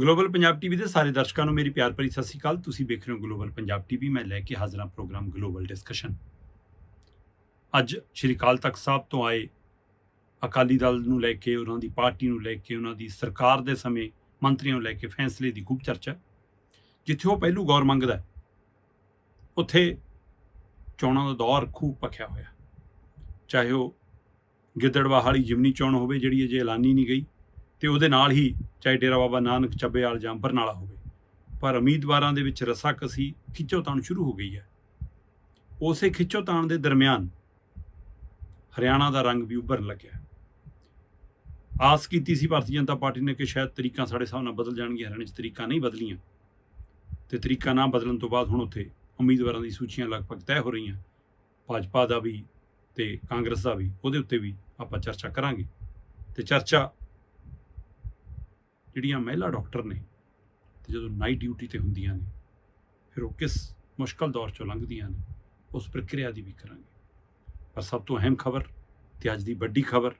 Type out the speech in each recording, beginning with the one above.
Global Punjab TV ਦੇ ਸਾਰੇ ਦਰਸ਼ਕਾਂ ਨੂੰ ਮੇਰੀ ਪਿਆਰ ਭਰੀ ਸਤਿ ਸ਼੍ਰੀ ਅਕਾਲ। ਤੁਸੀਂ ਵੇਖ ਰਹੇ ਹੋ ਗਲੋਬਲ ਪੰਜਾਬ ਟੀਵੀ। ਮੈਂ ਲੈ ਕੇ ਹਾਜ਼ਰ ਹਾਂ ਪ੍ਰੋਗਰਾਮ ਗਲੋਬਲ ਡਿਸਕਸ਼ਨ। ਅੱਜ ਸ਼੍ਰੀ ਅਕਾਲ ਤਖਤ ਸਾਹਿਬ ਤੋਂ ਆਏ ਅਕਾਲੀ ਦਲ ਨੂੰ ਲੈ ਕੇ, ਉਹਨਾਂ ਦੀ ਪਾਰਟੀ ਨੂੰ ਲੈ ਕੇ, ਉਹਨਾਂ ਦੀ ਸਰਕਾਰ ਦੇ ਸਮੇਂ ਮੰਤਰੀਆਂ ਨੂੰ ਲੈ ਕੇ ਫੈਸਲੇ ਦੀ ਖੂਬ ਚਰਚਾ। ਜਿੱਥੇ ਉਹ ਪਹਿਲੂ ਗੌਰ ਮੰਗਦਾ ਉੱਥੇ ਚੋਣਾਂ ਦਾ ਦੌਰ ਖੂਬ ਪੱਖਿਆ ਹੋਇਆ। ਚਾਹੇ ਉਹ ਗਿੱਦੜਵਾ ਵਾਲੀ ਜਿਮਨੀ ਚੋਣ ਹੋਵੇ, ਜਿਹੜੀ ਅਜੇ ਐਲਾਨੀ ਨਹੀਂ ਗਈ ਤੇ ਉਹਦੇ ਨਾਲ ਹੀ ਚਾਹੇ ਡੇਰਾ ਬਾਬਾ ਨਾਨਕ ਚੱਬੇਵਾਲ ਜਾਂ ਬਰਨਾਲਾ ਹੋਵੇ। ਪਰ ਉਮੀਦਵਾਰਾਂ ਦੇ ਵਿੱਚ ਰਸਾਕਸੀ ਖਿੱਚੋਤਾਣ ਸ਼ੁਰੂ ਹੋ ਗਈ ਹੈ। ਉਸੇ ਖਿੱਚੋਤਾਣ ਦੇ ਦਰਮਿਆਨ ਹਰਿਆਣਾ ਦਾ ਰੰਗ ਵੀ ਉੱਭਰਨ ਲੱਗਿਆ ਆਸ ਕੀਤੀ ਸੀ ਭਾਰਤੀ ਜਨਤਾ ਪਾਰਟੀ ਨੇ ਕਿ ਸ਼ਾਇਦ ਤਰੀਕਾਂ ਸਾਡੇ ਹਿਸਾਬ ਨਾਲ ਬਦਲ ਜਾਣਗੀਆਂ। ਹਰਿਆਣੇ 'ਚ ਤਰੀਕਾਂ ਨਹੀਂ ਬਦਲੀਆਂ। ਤੇ ਤਰੀਕਾ ਨਾ ਬਦਲਣ ਤੋਂ ਬਾਅਦ ਹੁਣ ਉੱਥੇ ਉਮੀਦਵਾਰਾਂ ਦੀ ਸੂਚੀਆਂ ਲਗਭਗ ਤੈਅ ਹੋ ਰਹੀਆਂ। ਭਾਜਪਾ ਦਾ ਵੀ ਤੇ ਕਾਂਗਰਸ ਦਾ ਵੀ, ਉਹਦੇ ਉੱਤੇ ਵੀ ਆਪਾਂ ਚਰਚਾ ਕਰਾਂਗੇ। ਤੇ ਚਰਚਾ ਜਿਹੜੀਆਂ ਮਹਿਲਾ ਡਾਕਟਰ ਨੇ ਤੇ ਜਦੋਂ ਨਾਈਟ ਡਿਊਟੀ ਤੇ ਹੁੰਦੀਆਂ ਨੇ, ਫਿਰ ਉਹ ਕਿਸ ਮੁਸ਼ਕਲ ਦੌਰ ਚੋਂ ਲੰਘਦੀਆਂ ਨੇ, ਉਸ ਪ੍ਰਕਿਰਿਆ ਦੀ ਵੀ ਕਰਾਂਗੇ। ਪਰ ਸਭ ਤੋਂ ਅਹਿਮ ਖਬਰ ਤੇ ਅੱਜ ਦੀ ਵੱਡੀ ਖਬਰ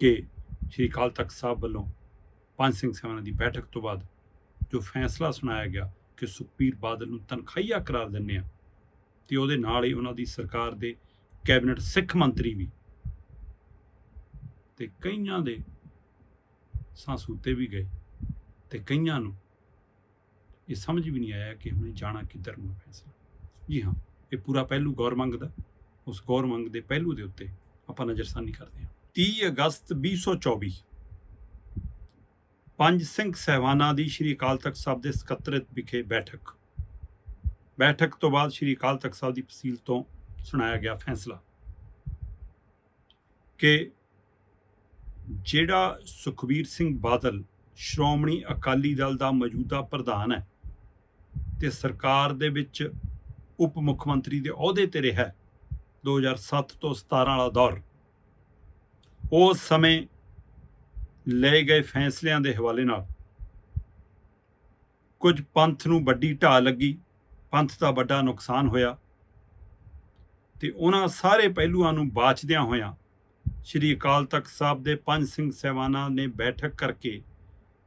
ਕਿ ਸ਼੍ਰੀ ਅਕਾਲ ਤਖਤ ਸਾਹਿਬ ਵੱਲੋਂ ਪੰਜ ਸਿੰਘ ਸਭਾ ਦੀ ਬੈਠਕ ਤੋਂ ਬਾਅਦ ਜੋ ਫੈਸਲਾ ਸੁਣਾਇਆ ਗਿਆ ਕਿ ਸੁਖਬੀਰ ਬਾਦਲ ਨੂੰ ਤਨਖਾਹੀਆ ਕਰਾਰ ਦਿੰਨੇ ਆ ਤੇ ਉਹਦੇ ਨਾਲ ਹੀ ਉਹਨਾਂ ਦੀ ਸਰਕਾਰ ਦੇ ਕੈਬਨਿਟ ਸਿੱਖ ਮੰਤਰੀ ਵੀ ਤੇ ਕਈਆਂ ਦੇ ਸਾਂਸੂਤੇ ਵੀ ਗਏ ਤੇ ਕਈਆਂ ਨੂੰ ਇਹ ਸਮਝ ਵੀ ਨਹੀਂ ਆਇਆ ਕਿ ਹੁਣੇ ਜਾਣਾ ਕਿੱਧਰ ਨੂੰ ਫੈਸਲਾ। ਜੀ ਹਾਂ, ਇਹ ਪੂਰਾ ਪਹਿਲੂ ਗੌਰ ਮੰਗਦਾ ਉਸ ਗੌਰ ਮੰਗ ਦੇ ਪਹਿਲੂ ਦੇ ਉੱਤੇ ਆਪਾਂ ਨਜ਼ਰਸਾਨੀ ਕਰਦੇ ਹਾਂ। 30 ਅਗਸਤ 2024 ਪੰਜ ਸਿੰਘ ਸਹਿਬਾਨਾਂ ਦੀ ਸ਼੍ਰੀ ਅਕਾਲ ਤਖਤ ਸਾਹਿਬ ਦੇ ਸਕੱਤਰਤ ਵਿਖੇ ਬੈਠਕ। ਬੈਠਕ ਤੋਂ ਬਾਅਦ ਸ਼੍ਰੀ ਅਕਾਲ ਤਖਤ ਸਾਹਿਬ ਦੀ ਫਸੀਲ ਤੋਂ ਸੁਣਾਇਆ ਗਿਆ ਫੈਸਲਾ ਕਿ ਜਿਹੜਾ ਸੁਖਬੀਰ ਸਿੰਘ ਬਾਦਲ ਸ਼੍ਰੋਮਣੀ ਅਕਾਲੀ ਦਲ ਦਾ ਮੌਜੂਦਾ ਪ੍ਰਧਾਨ ਹੈ ਤੇ ਸਰਕਾਰ ਦੇ ਵਿੱਚ ਉਪ ਮੁੱਖ ਮੰਤਰੀ ਦੇ ਅਹੁਦੇ ਤੇ ਰਿਹਾ ਹੈ 2007 ਤੋਂ 17 ਵਾਲਾ ਦੌਰ ਉਸ ਸਮੇਂ ਲਏ ਗਏ ਫੈਸਲਿਆਂ ਦੇ ਹਵਾਲੇ ਨਾਲ ਕੁਝ ਪੰਥ ਨੂੰ ਵੱਡੀ ਢਾਹ ਲੱਗੀ, ਪੰਥ ਦਾ ਵੱਡਾ ਨੁਕਸਾਨ ਹੋਇਆ ਤੇ ਉਹਨਾਂ ਸਾਰੇ ਪਹਿਲੂਆਂ ਨੂੰ ਬਾਚਦਿਆਂ ਹੋਇਆਂ ਸ਼੍ਰੀ ਅਕਾਲ ਤਖਤ ਸਾਹਿਬ ਦੇ ਪੰਜ ਸਿੰਘ ਸਹਿਬਾਨਾਂ ਨੇ ਬੈਠਕ ਕਰਕੇ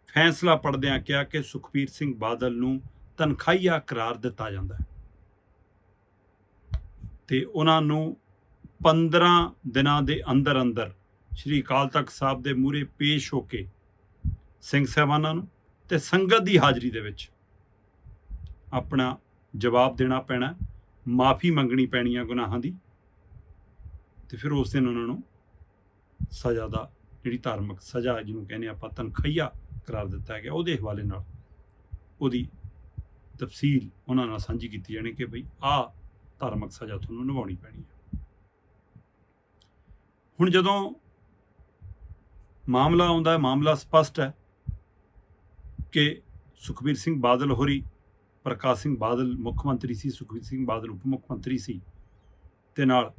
ਫੈਸਲਾ ਪੜਦਿਆਂ ਕਿਹਾ ਕਿ ਸੁਖਬੀਰ ਸਿੰਘ ਬਾਦਲ ਨੂੰ ਤਨਖਾਹੀਆ ਕਰਾਰ ਦਿੱਤਾ ਜਾਂਦਾ ਹੈ। ਤੇ ਉਹਨਾਂ ਨੂੰ 15 ਦਿਨਾਂ ਦੇ ਅੰਦਰ ਅੰਦਰ ਸ਼੍ਰੀ ਅਕਾਲ ਤਖਤ ਸਾਹਿਬ ਦੇ ਮੂਹਰੇ ਪੇਸ਼ ਹੋ ਕੇ ਸਿੰਘ ਸਹਿਬਾਨਾਂ ਨੂੰ ਤੇ ਸੰਗਤ ਦੀ ਹਾਜ਼ਰੀ ਦੇ ਵਿੱਚ ਆਪਣਾ ਜਵਾਬ ਦੇਣਾ ਪੈਣਾ, ਮਾਫੀ ਮੰਗਣੀ ਪੈਣੀ ਹੈ ਗੁਨਾਹਾਂ ਦੀ। ਤੇ ਫਿਰ ਉਸ ਦਿਨ ਉਹਨਾਂ ਨੂੰ ਸਜ਼ਾ ਦਾ ਜਿਹੜੀ ਧਾਰਮਿਕ ਸਜ਼ਾ ਜਿਹਨੂੰ ਕਹਿੰਦੇ ਆਪਾਂ ਤਨਖਈਆ ਕਰਾਰ ਦਿੱਤਾ ਗਿਆ ਉਹਦੇ ਹਵਾਲੇ ਨਾਲ ਉਹਦੀ ਤਫਸੀਲ ਉਹਨਾਂ ਨਾਲ ਸਾਂਝੀ ਕੀਤੀ ਜਾਣੀ ਕਿ ਭਈ ਆ ਧਾਰਮਿਕ ਸਜ਼ਾ ਤੁਹਾਨੂੰ ਨਿਭਾਉਣੀ ਪੈਣੀ ਹੈ। ਹੁਣ ਜਦੋਂ ਮਾਮਲਾ ਆਉਂਦਾ ਹੈ, ਮਾਮਲਾ ਸਪਸ਼ਟ ਹੈ ਕਿ ਸੁਖਬੀਰ ਸਿੰਘ ਬਾਦਲ ਹੋਰੀ, ਪ੍ਰਕਾਸ਼ ਸਿੰਘ ਬਾਦਲ ਮੁੱਖ ਮੰਤਰੀ ਸੀ, ਸੁਖਬੀਰ ਸਿੰਘ ਬਾਦਲ ਉਪ ਮੁੱਖ ਮੰਤਰੀ ਸੀ ਤੇ ਨਾਲ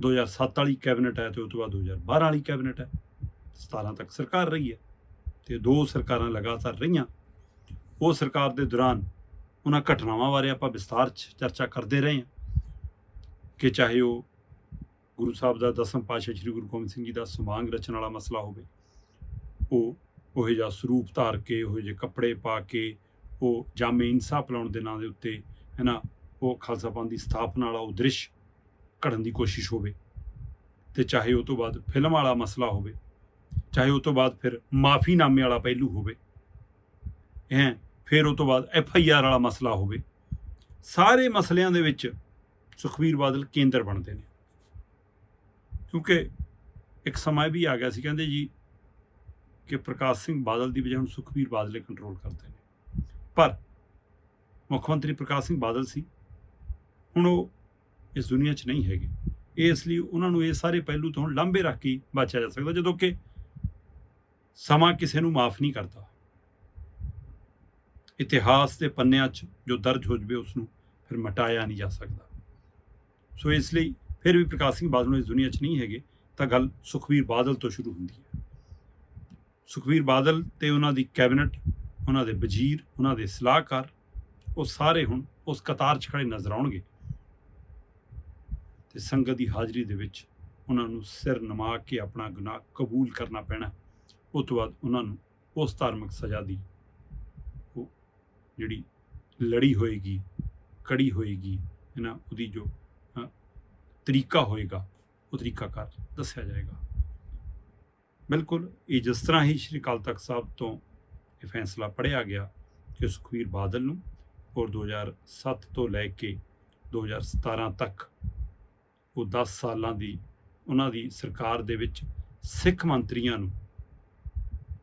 2007 ਵਾਲੀ ਕੈਬਨਿਟ ਹੈ ਤੇ ਉਸ ਤੋਂ ਬਾਅਦ 2012 ਵਾਲੀ ਕੈਬਨਿਟ ਹੈ। 17 ਤੱਕ ਸਰਕਾਰ ਰਹੀ ਹੈ ਤੇ ਦੋ ਸਰਕਾਰਾਂ ਲਗਾਤਾਰ ਰਹੀਆਂ। ਉਹ ਸਰਕਾਰ ਦੇ ਦੌਰਾਨ ਉਹਨਾਂ ਘਟਨਾਵਾਂ ਬਾਰੇ ਆਪਾਂ ਵਿਸਤਾਰ 'ਚ ਚਰਚਾ ਕਰਦੇ ਰਹੇ ਹਾਂ ਕਿ ਚਾਹੇ ਉਹ ਗੁਰੂ ਸਾਹਿਬ ਦਾ ਦਸਮ ਪਾਤਸ਼ਾਹ ਸ੍ਰੀ ਗੁਰੂ ਗੋਬਿੰਦ ਸਿੰਘ ਜੀ ਦਾ ਸਮਾਂਗ ਰਚਣ ਵਾਲਾ ਮਸਲਾ ਹੋਵੇ, ਉਹ ਉਹ ਜਿਹਾ ਸਰੂਪ ਧਾਰ ਕੇ, ਉਹ ਜਿਹੇ ਕੱਪੜੇ ਪਾ ਕੇ, ਉਹ ਜਾਮੇ ਇਨਸਾਫ ਲਾਉਣ ਦੇ ਨਾਂ ਦੇ ਉੱਤੇ, ਹੈ ਨਾ, ਉਹ ਖਾਲਸਾ ਪੰਥ ਦੀ ਸਥਾਪਨਾ ਵਾਲਾ ਉਹ ਦ੍ਰਿਸ਼ ਘੜਨ ਦੀ ਕੋਸ਼ਿਸ਼ ਹੋਵੇ ਤੇ ਚਾਹੇ ਉਹ ਤੋਂ ਬਾਅਦ ਫਿਲਮ ਵਾਲਾ ਮਸਲਾ ਹੋਵੇ, ਚਾਹੇ ਉਹ ਤੋਂ ਬਾਅਦ ਫਿਰ ਮਾਫੀਨਾਮੇ ਵਾਲਾ ਪਹਿਲੂ ਹੋਵੇ, ਹੈ, ਫਿਰ ਉਹ ਤੋਂ ਬਾਅਦ ਐਫ ਆਈ ਆਰ ਵਾਲਾ ਮਸਲਾ ਹੋਵੇ, ਸਾਰੇ ਮਸਲਿਆਂ ਦੇ ਵਿੱਚ ਸੁਖਬੀਰ ਬਾਦਲ ਕੇਂਦਰ ਬਣਦੇ ਨੇ। ਕਿਉਂਕਿ ਇੱਕ ਸਮਾਂ ਵੀ ਆ ਗਿਆ ਸੀ, ਕਹਿੰਦੇ ਜੀ ਕਿ ਪ੍ਰਕਾਸ਼ ਸਿੰਘ ਬਾਦਲ ਦੀ ਵਜ੍ਹਾ ਹੁਣ ਸੁਖਬੀਰ ਬਾਦਲੇ ਕੰਟਰੋਲ ਕਰਦੇ ਨੇ। ਪਰ ਮੁੱਖ ਮੰਤਰੀ ਪ੍ਰਕਾਸ਼ ਸਿੰਘ ਬਾਦਲ ਸੀ, ਹੁਣ ਉਹ ਇਸ ਦੁਨੀਆ 'ਚ ਨਹੀਂ ਹੈਗੇ। ਇਸ ਲਈ ਉਹਨਾਂ ਨੂੰ ਇਹ ਸਾਰੇ ਪਹਿਲੂ ਤੋਂ ਲਾਂਭੇ ਰੱਖ ਕੇ ਬਚਿਆ ਜਾ ਸਕਦਾ, ਜਦੋਂ ਕਿ ਸਮਾਂ ਕਿਸੇ ਨੂੰ ਮਾਫ ਨਹੀਂ ਕਰਦਾ। ਇਤਿਹਾਸ ਦੇ ਪੰਨਿਆਂ 'ਚ ਜੋ ਦਰਜ ਹੋ ਜਵੇ ਉਸ ਨੂੰ ਫਿਰ ਮਿਟਾਇਆ ਨਹੀਂ ਜਾ ਸਕਦਾ। ਸੋ ਇਸ ਲਈ ਫਿਰ ਵੀ ਪ੍ਰਕਾਸ਼ ਸਿੰਘ ਬਾਦਲ ਨੂੰ ਇਸ ਦੁਨੀਆ 'ਚ ਨਹੀਂ ਹੈਗੇ, ਤਾਂ ਗੱਲ ਸੁਖਬੀਰ ਬਾਦਲ ਤੋਂ ਸ਼ੁਰੂ ਹੁੰਦੀ ਹੈ। ਸੁਖਬੀਰ ਬਾਦਲ ਤੇ ਉਹਨਾਂ ਦੀ ਕੈਬਨਿਟ, ਉਹਨਾਂ ਦੇ ਵਜ਼ੀਰ, ਉਹਨਾਂ ਦੇ ਸਲਾਹਕਾਰ, ਉਹ ਸਾਰੇ ਹੁਣ ਉਸ ਕਤਾਰ 'ਚ ਖੜੇ ਨਜ਼ਰ ਆਉਣਗੇ। ਤੇ ਸੰਗਤ ਦੀ ਹਾਜ਼ਰੀ ਦੇ ਵਿੱਚ ਉਹਨਾਂ ਨੂੰ ਸਿਰ ਨਮਾ ਕੇ ਆਪਣਾ ਗੁਨਾਹ ਕਬੂਲ ਕਰਨਾ ਪੈਣਾ। ਉਸ ਤੋਂ ਬਾਅਦ ਉਹਨਾਂ ਨੂੰ ਉਸ ਧਾਰਮਿਕ ਸਜ਼ਾ ਦੀ ਉਹ ਜਿਹੜੀ ਲੜੀ ਹੋਏਗੀ, ਕੜੀ ਹੋਏਗੀ ਹੈ ਨਾ ਉਹਦੀ ਜੋ ਤਰੀਕਾ ਹੋਏਗਾ, ਉਹ ਤਰੀਕਾ ਕਰ ਦੱਸਿਆ ਜਾਏਗਾ। ਬਿਲਕੁਲ ਇਹ ਜਿਸ ਤਰ੍ਹਾਂ ਹੀ ਸ਼੍ਰੀ ਅਕਾਲ ਤਖਤ ਸਾਹਿਬ ਤੋਂ ਇਹ ਫੈਸਲਾ ਪੜਿਆ ਗਿਆ ਕਿ ਸੁਖਵੀਰ ਬਾਦਲ ਨੂੰ ਔਰ 2007 ਤੋਂ ਲੈ ਕੇ 2017 ਤੱਕ ਉਹ 10 ਸਾਲਾਂ ਦੀ, ਉਹਨਾਂ ਦੀ ਸਰਕਾਰ ਦੇ ਵਿੱਚ ਸਿੱਖ ਮੰਤਰੀਆਂ ਨੂੰ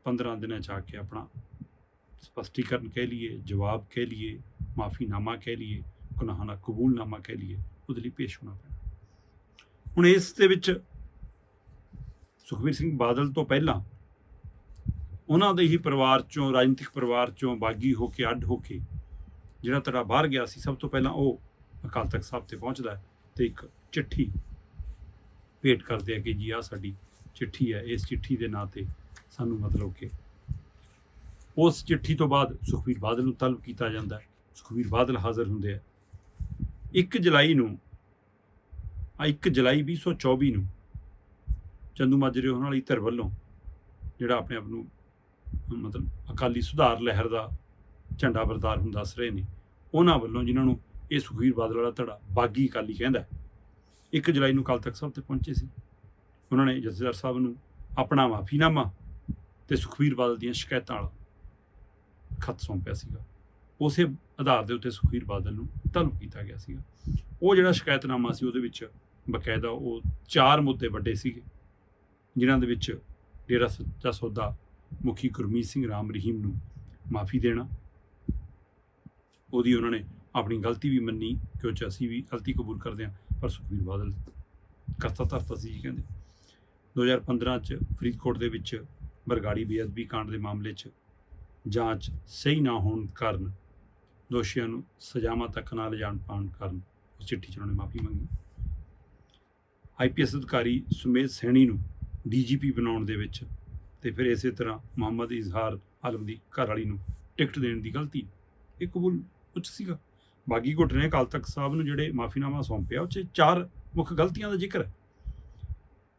15 ਦਿਨਾਂ ਚ ਆ ਕੇ ਆਪਣਾ ਸਪਸ਼ਟੀਕਰਨ ਕਹਿ ਲਈਏ, ਜਵਾਬ ਕਹਿ ਲਈਏ, ਮਾਫੀਨਾਮਾ ਕਹਿ ਲਈਏ ਗੁਨਾਹਾਂ ਕਬੂਲਨਾਮਾ ਕਹਿ ਲਈਏ, ਉਹਦੇ ਲਈ ਪੇਸ਼ ਹੋਣਾ ਪੈਣਾ। ਹੁਣ ਇਸ ਦੇ ਵਿੱਚ ਸੁਖਬੀਰ ਸਿੰਘ ਬਾਦਲ ਤੋਂ ਪਹਿਲਾਂ ਉਹਨਾਂ ਦੇ ਹੀ ਪਰਿਵਾਰ ਚੋਂ, ਰਾਜਨੀਤਿਕ ਪਰਿਵਾਰ ਚੋਂ ਬਾਗੀ ਹੋ ਕੇ, ਅੱਡ ਹੋ ਕੇ ਜਿਹੜਾ ਤੜਾ ਬਾਹਰ ਗਿਆ ਸੀ, ਸਭ ਤੋਂ ਪਹਿਲਾਂ ਉਹ ਅਕਾਲ ਤਖਤ ਸਾਹਿਬ ਤੇ ਪਹੁੰਚਦਾ ਹੈ ਤੇ ਇੱਕ ਚਿੱਠੀ ਭੇਟ ਕਰਦੇ ਆ ਕਿ ਜੀ ਆ ਸਾਡੀ ਚਿੱਠੀ ਹੈ ਇਸ ਚਿੱਠੀ ਦੇ ਨਾਂ ਤੇ ਸਾਨੂੰ ਮਤਲਬ ਕਿ ਉਸ ਚਿੱਠੀ ਤੋਂ ਬਾਅਦ ਸੁਖਬੀਰ ਬਾਦਲ ਨੂੰ ਤਲਬ ਕੀਤਾ ਜਾਂਦਾ ਹੈ। ਸੁਖਬੀਰ ਬਾਦਲ ਹਾਜ਼ਰ ਹੁੰਦੇ ਆ। 1 ਜੁਲਾਈ ਨੂੰ, ਆ 1 ਜੁਲਾਈ 2024 ਨੂੰ ਚੰਦੂ ਮਾਜਰੇ ਉਹਨਾਂ ਵਾਲੀ ਧਿਰ ਵੱਲੋਂ ਜਿਹੜਾ ਆਪਣੇ ਆਪ ਨੂੰ ਮਤਲਬ ਅਕਾਲੀ ਸੁਧਾਰ ਲਹਿਰ ਦਾ ਝੰਡਾ ਬਰਦਾਰ ਹੁਣ ਦੱਸ ਰਹੇ ਨੇ, ਉਹਨਾਂ ਵੱਲੋਂ ਜਿਨ੍ਹਾਂ ਨੂੰ ਇਹ ਸੁਖਬੀਰ ਬਾਦਲ ਵਾਲਾ ਧੜਾ ਬਾਗੀ ਅਕਾਲੀ ਕਹਿੰਦਾ 1 ਜੁਲਾਈ ਨੂੰ ਕੱਲ ਤਖ਼ਤ ਸਾਹਿਬ ਤੇ ਪਹੁੰਚੇ ਸੀ। ਉਹਨਾਂ ਨੇ ਜਥੇਦਾਰ ਸਾਹਿਬ ਨੂੰ ਆਪਣਾ ਮਾਫੀਨਾਮਾ ਤੇ ਸੁਖਬੀਰ ਬਾਦਲ ਦੀਆਂ ਸ਼ਿਕਾਇਤਾਂ ਵਾਲਾ ਖਤ ਸੌਂਪਿਆ ਸੀਗਾ। ਉਸੇ ਆਧਾਰ ਦੇ ਉੱਤੇ ਸੁਖਬੀਰ ਬਾਦਲ ਨੂੰ ਤਲਬ ਕੀਤਾ ਗਿਆ ਸੀਗਾ। ਉਹ ਜਿਹੜਾ ਸ਼ਿਕਾਇਤਨਾਮਾ ਸੀ, ਉਹਦੇ ਵਿੱਚ ਬਕਾਇਦਾ ਉਹ ਚਾਰ ਮੁੱਦੇ ਵੱਡੇ ਸੀਗੇ, ਜਿਨ੍ਹਾਂ ਦੇ ਵਿੱਚ ਡੇਰਾ ਸੱਚਾ ਸੌਦਾ ਮੁਖੀ ਗੁਰਮੀਤ ਸਿੰਘ ਰਾਮ ਰਹੀਮ ਨੂੰ ਮਾਫੀ ਦੇਣਾ, ਉਹਦੀ ਉਹਨਾਂ ਨੇ ਆਪਣੀ ਗਲਤੀ ਵੀ ਮੰਨੀ ਕਿ ਉਹ ਅਸੀਂ ਵੀ ਗਲਤੀ ਕਬੂਲ ਕਰਦੇ ਹਾਂ। ਪਰ ਸੁਖਬੀਰ ਬਾਦਲ ਕਰਤਾ ਧਰਤਾ ਸੀ ਜੀ ਕਹਿੰਦੇ। 2015 ਚ ਫਰੀਦਕੋਟ ਦੇ ਵਿੱਚ ਬਰਗਾੜੀ ਬੇਅਦਬੀ ਕਾਂਡ ਦੇ ਮਾਮਲੇ 'ਚ ਜਾਂਚ ਸਹੀ ਨਾ ਹੋਣ ਕਾਰਨ ਦੋਸ਼ੀਆਂ ਨੂੰ ਸਜ਼ਾਵਾਂ ਤੱਕ ਨਾ ਲਿਜਾਣ ਪਾਉਣ ਕਾਰਨ ਉਸ ਚਿੱਠੀ 'ਚ ਉਹਨਾਂ ਨੇ ਮਾਫੀ ਮੰਗੀ। ਆਈਪੀਐਸ ਅਧਿਕਾਰੀ ਸੁਮੇਧ ਸੈਣੀ ਨੂੰ ਡੀਜੀਪੀ ਬਣਾਉਣ ਦੇ ਵਿੱਚ ਤੇ ਫਿਰ ਇਸੇ ਤਰ੍ਹਾਂ ਮੁਹੰਮਦ ਇਜ਼ਹਾਰ ਆਲਮ ਦੀ ਘਰ ਵਾਲੀ ਨੂੰ ਟਿਕਟ ਦੇਣ ਦੀ ਗਲਤੀ, ਇਹ ਕਬੂਲ ਉੱਚ ਸੀਗਾ। ਬਾਗੀ ਘੁੱਟ ਨੇ ਅਕਾਲ ਤਖਤ ਸਾਹਿਬ ਨੂੰ ਜਿਹੜੇ ਮਾਫੀਨਾਮਾ ਸੌਂਪਿਆ ਉਹ 'ਚ ਚਾਰ ਮੁੱਖ ਗਲਤੀਆਂ ਦਾ ਜ਼ਿਕਰ ਹੈ।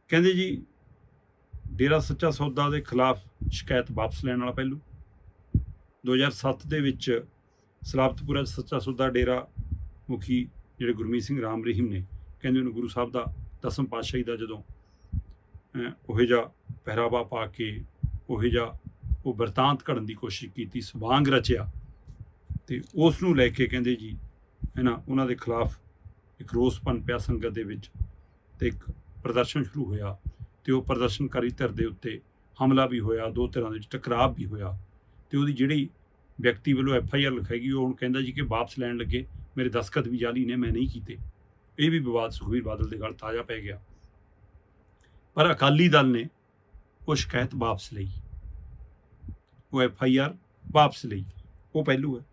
ਕਹਿੰਦੇ ਜੀ ਡੇਰਾ ਸੱਚਾ ਸੌਦਾ ਦੇ ਖਿਲਾਫ ਸ਼ਿਕਾਇਤ ਵਾਪਸ ਲੈਣ ਵਾਲਾ ਪਹਿਲੂ। 2007 ਦੇ ਵਿੱਚ ਸਲਾਬਤਪੁਰਾ 'ਚ ਸੱਚਾ ਸੌਦਾ ਡੇਰਾ ਮੁਖੀ ਜਿਹੜੇ ਗੁਰਮੀਤ ਸਿੰਘ ਰਾਮ ਰਹੀਮ ਨੇ ਕਹਿੰਦੇ ਉਹਨੂੰ ਗੁਰੂ ਸਾਹਿਬ ਦਾ ਦਸਮ ਪਾਤਸ਼ਾਹੀ ਦਾ ਜਦੋਂ ਅਹ, ਉਹੋ ਜਿਹਾ ਪਹਿਰਾਵਾ ਪਾ ਕੇ ਉਹੋ ਜਿਹਾ ਉਹ ਵਰਤਾਂਤ ਘੜਨ ਦੀ ਕੋਸ਼ਿਸ਼ ਕੀਤੀ ਸਵਾਂਗ ਰਚਿਆ ਤੇ ਉਸ ਨੂੰ ਲੈ ਕੇ ਕਹਿੰਦੇ ਜੀ, ਹੈ ਨਾ, ਉਹਨਾਂ ਦੇ ਖਿਲਾਫ ਇੱਕ ਰੋਸ ਪਨ ਪਿਆ ਸੰਗਤ ਦੇ ਵਿੱਚ ਤੇ ਇੱਕ ਪ੍ਰਦਰਸ਼ਨ ਸ਼ੁਰੂ ਹੋਇਆ ਤੇ ਉਹ ਪ੍ਰਦਰਸ਼ਨਕਾਰੀ ਧਿਰ ਦੇ ਉੱਤੇ ਹਮਲਾ ਵੀ ਹੋਇਆ, ਦੋ ਧਿਰਾਂ ਦੇ ਵਿੱਚ ਟਕਰਾਅ ਵੀ ਹੋਇਆ ਤੇ ਉਹਦੀ ਜਿਹੜੀ ਵਿਅਕਤੀ ਵੱਲੋਂ ਐਫ ਆਈ ਆਰ ਲਿਖਾਈ ਉਹ ਹੁਣ ਕਹਿੰਦਾ ਜੀ ਕਿ ਵਾਪਸ ਲੈਣ ਲੱਗੇ, ਮੇਰੇ ਦਸਖਤ ਵੀ ਜਾਲੀ ਨੇ, ਮੈਂ ਨਹੀਂ ਕੀਤੇ। ਇਹ ਵੀ ਵਿਵਾਦ ਸੁਖਬੀਰ ਬਾਦਲ ਦੇ ਗੱਲ ਤਾਜ਼ਾ ਪੈ ਗਿਆ। ਪਰ ਅਕਾਲੀ ਦਲ ਨੇ ਉਹ ਸ਼ਿਕਾਇਤ ਵਾਪਸ ਲਈ। ਉਹ ਐਫ ਆਈ ਆਰ ਵਾਪਸ ਲਈ। ਉਹ ਪਹਿਲੂ ਹੈ।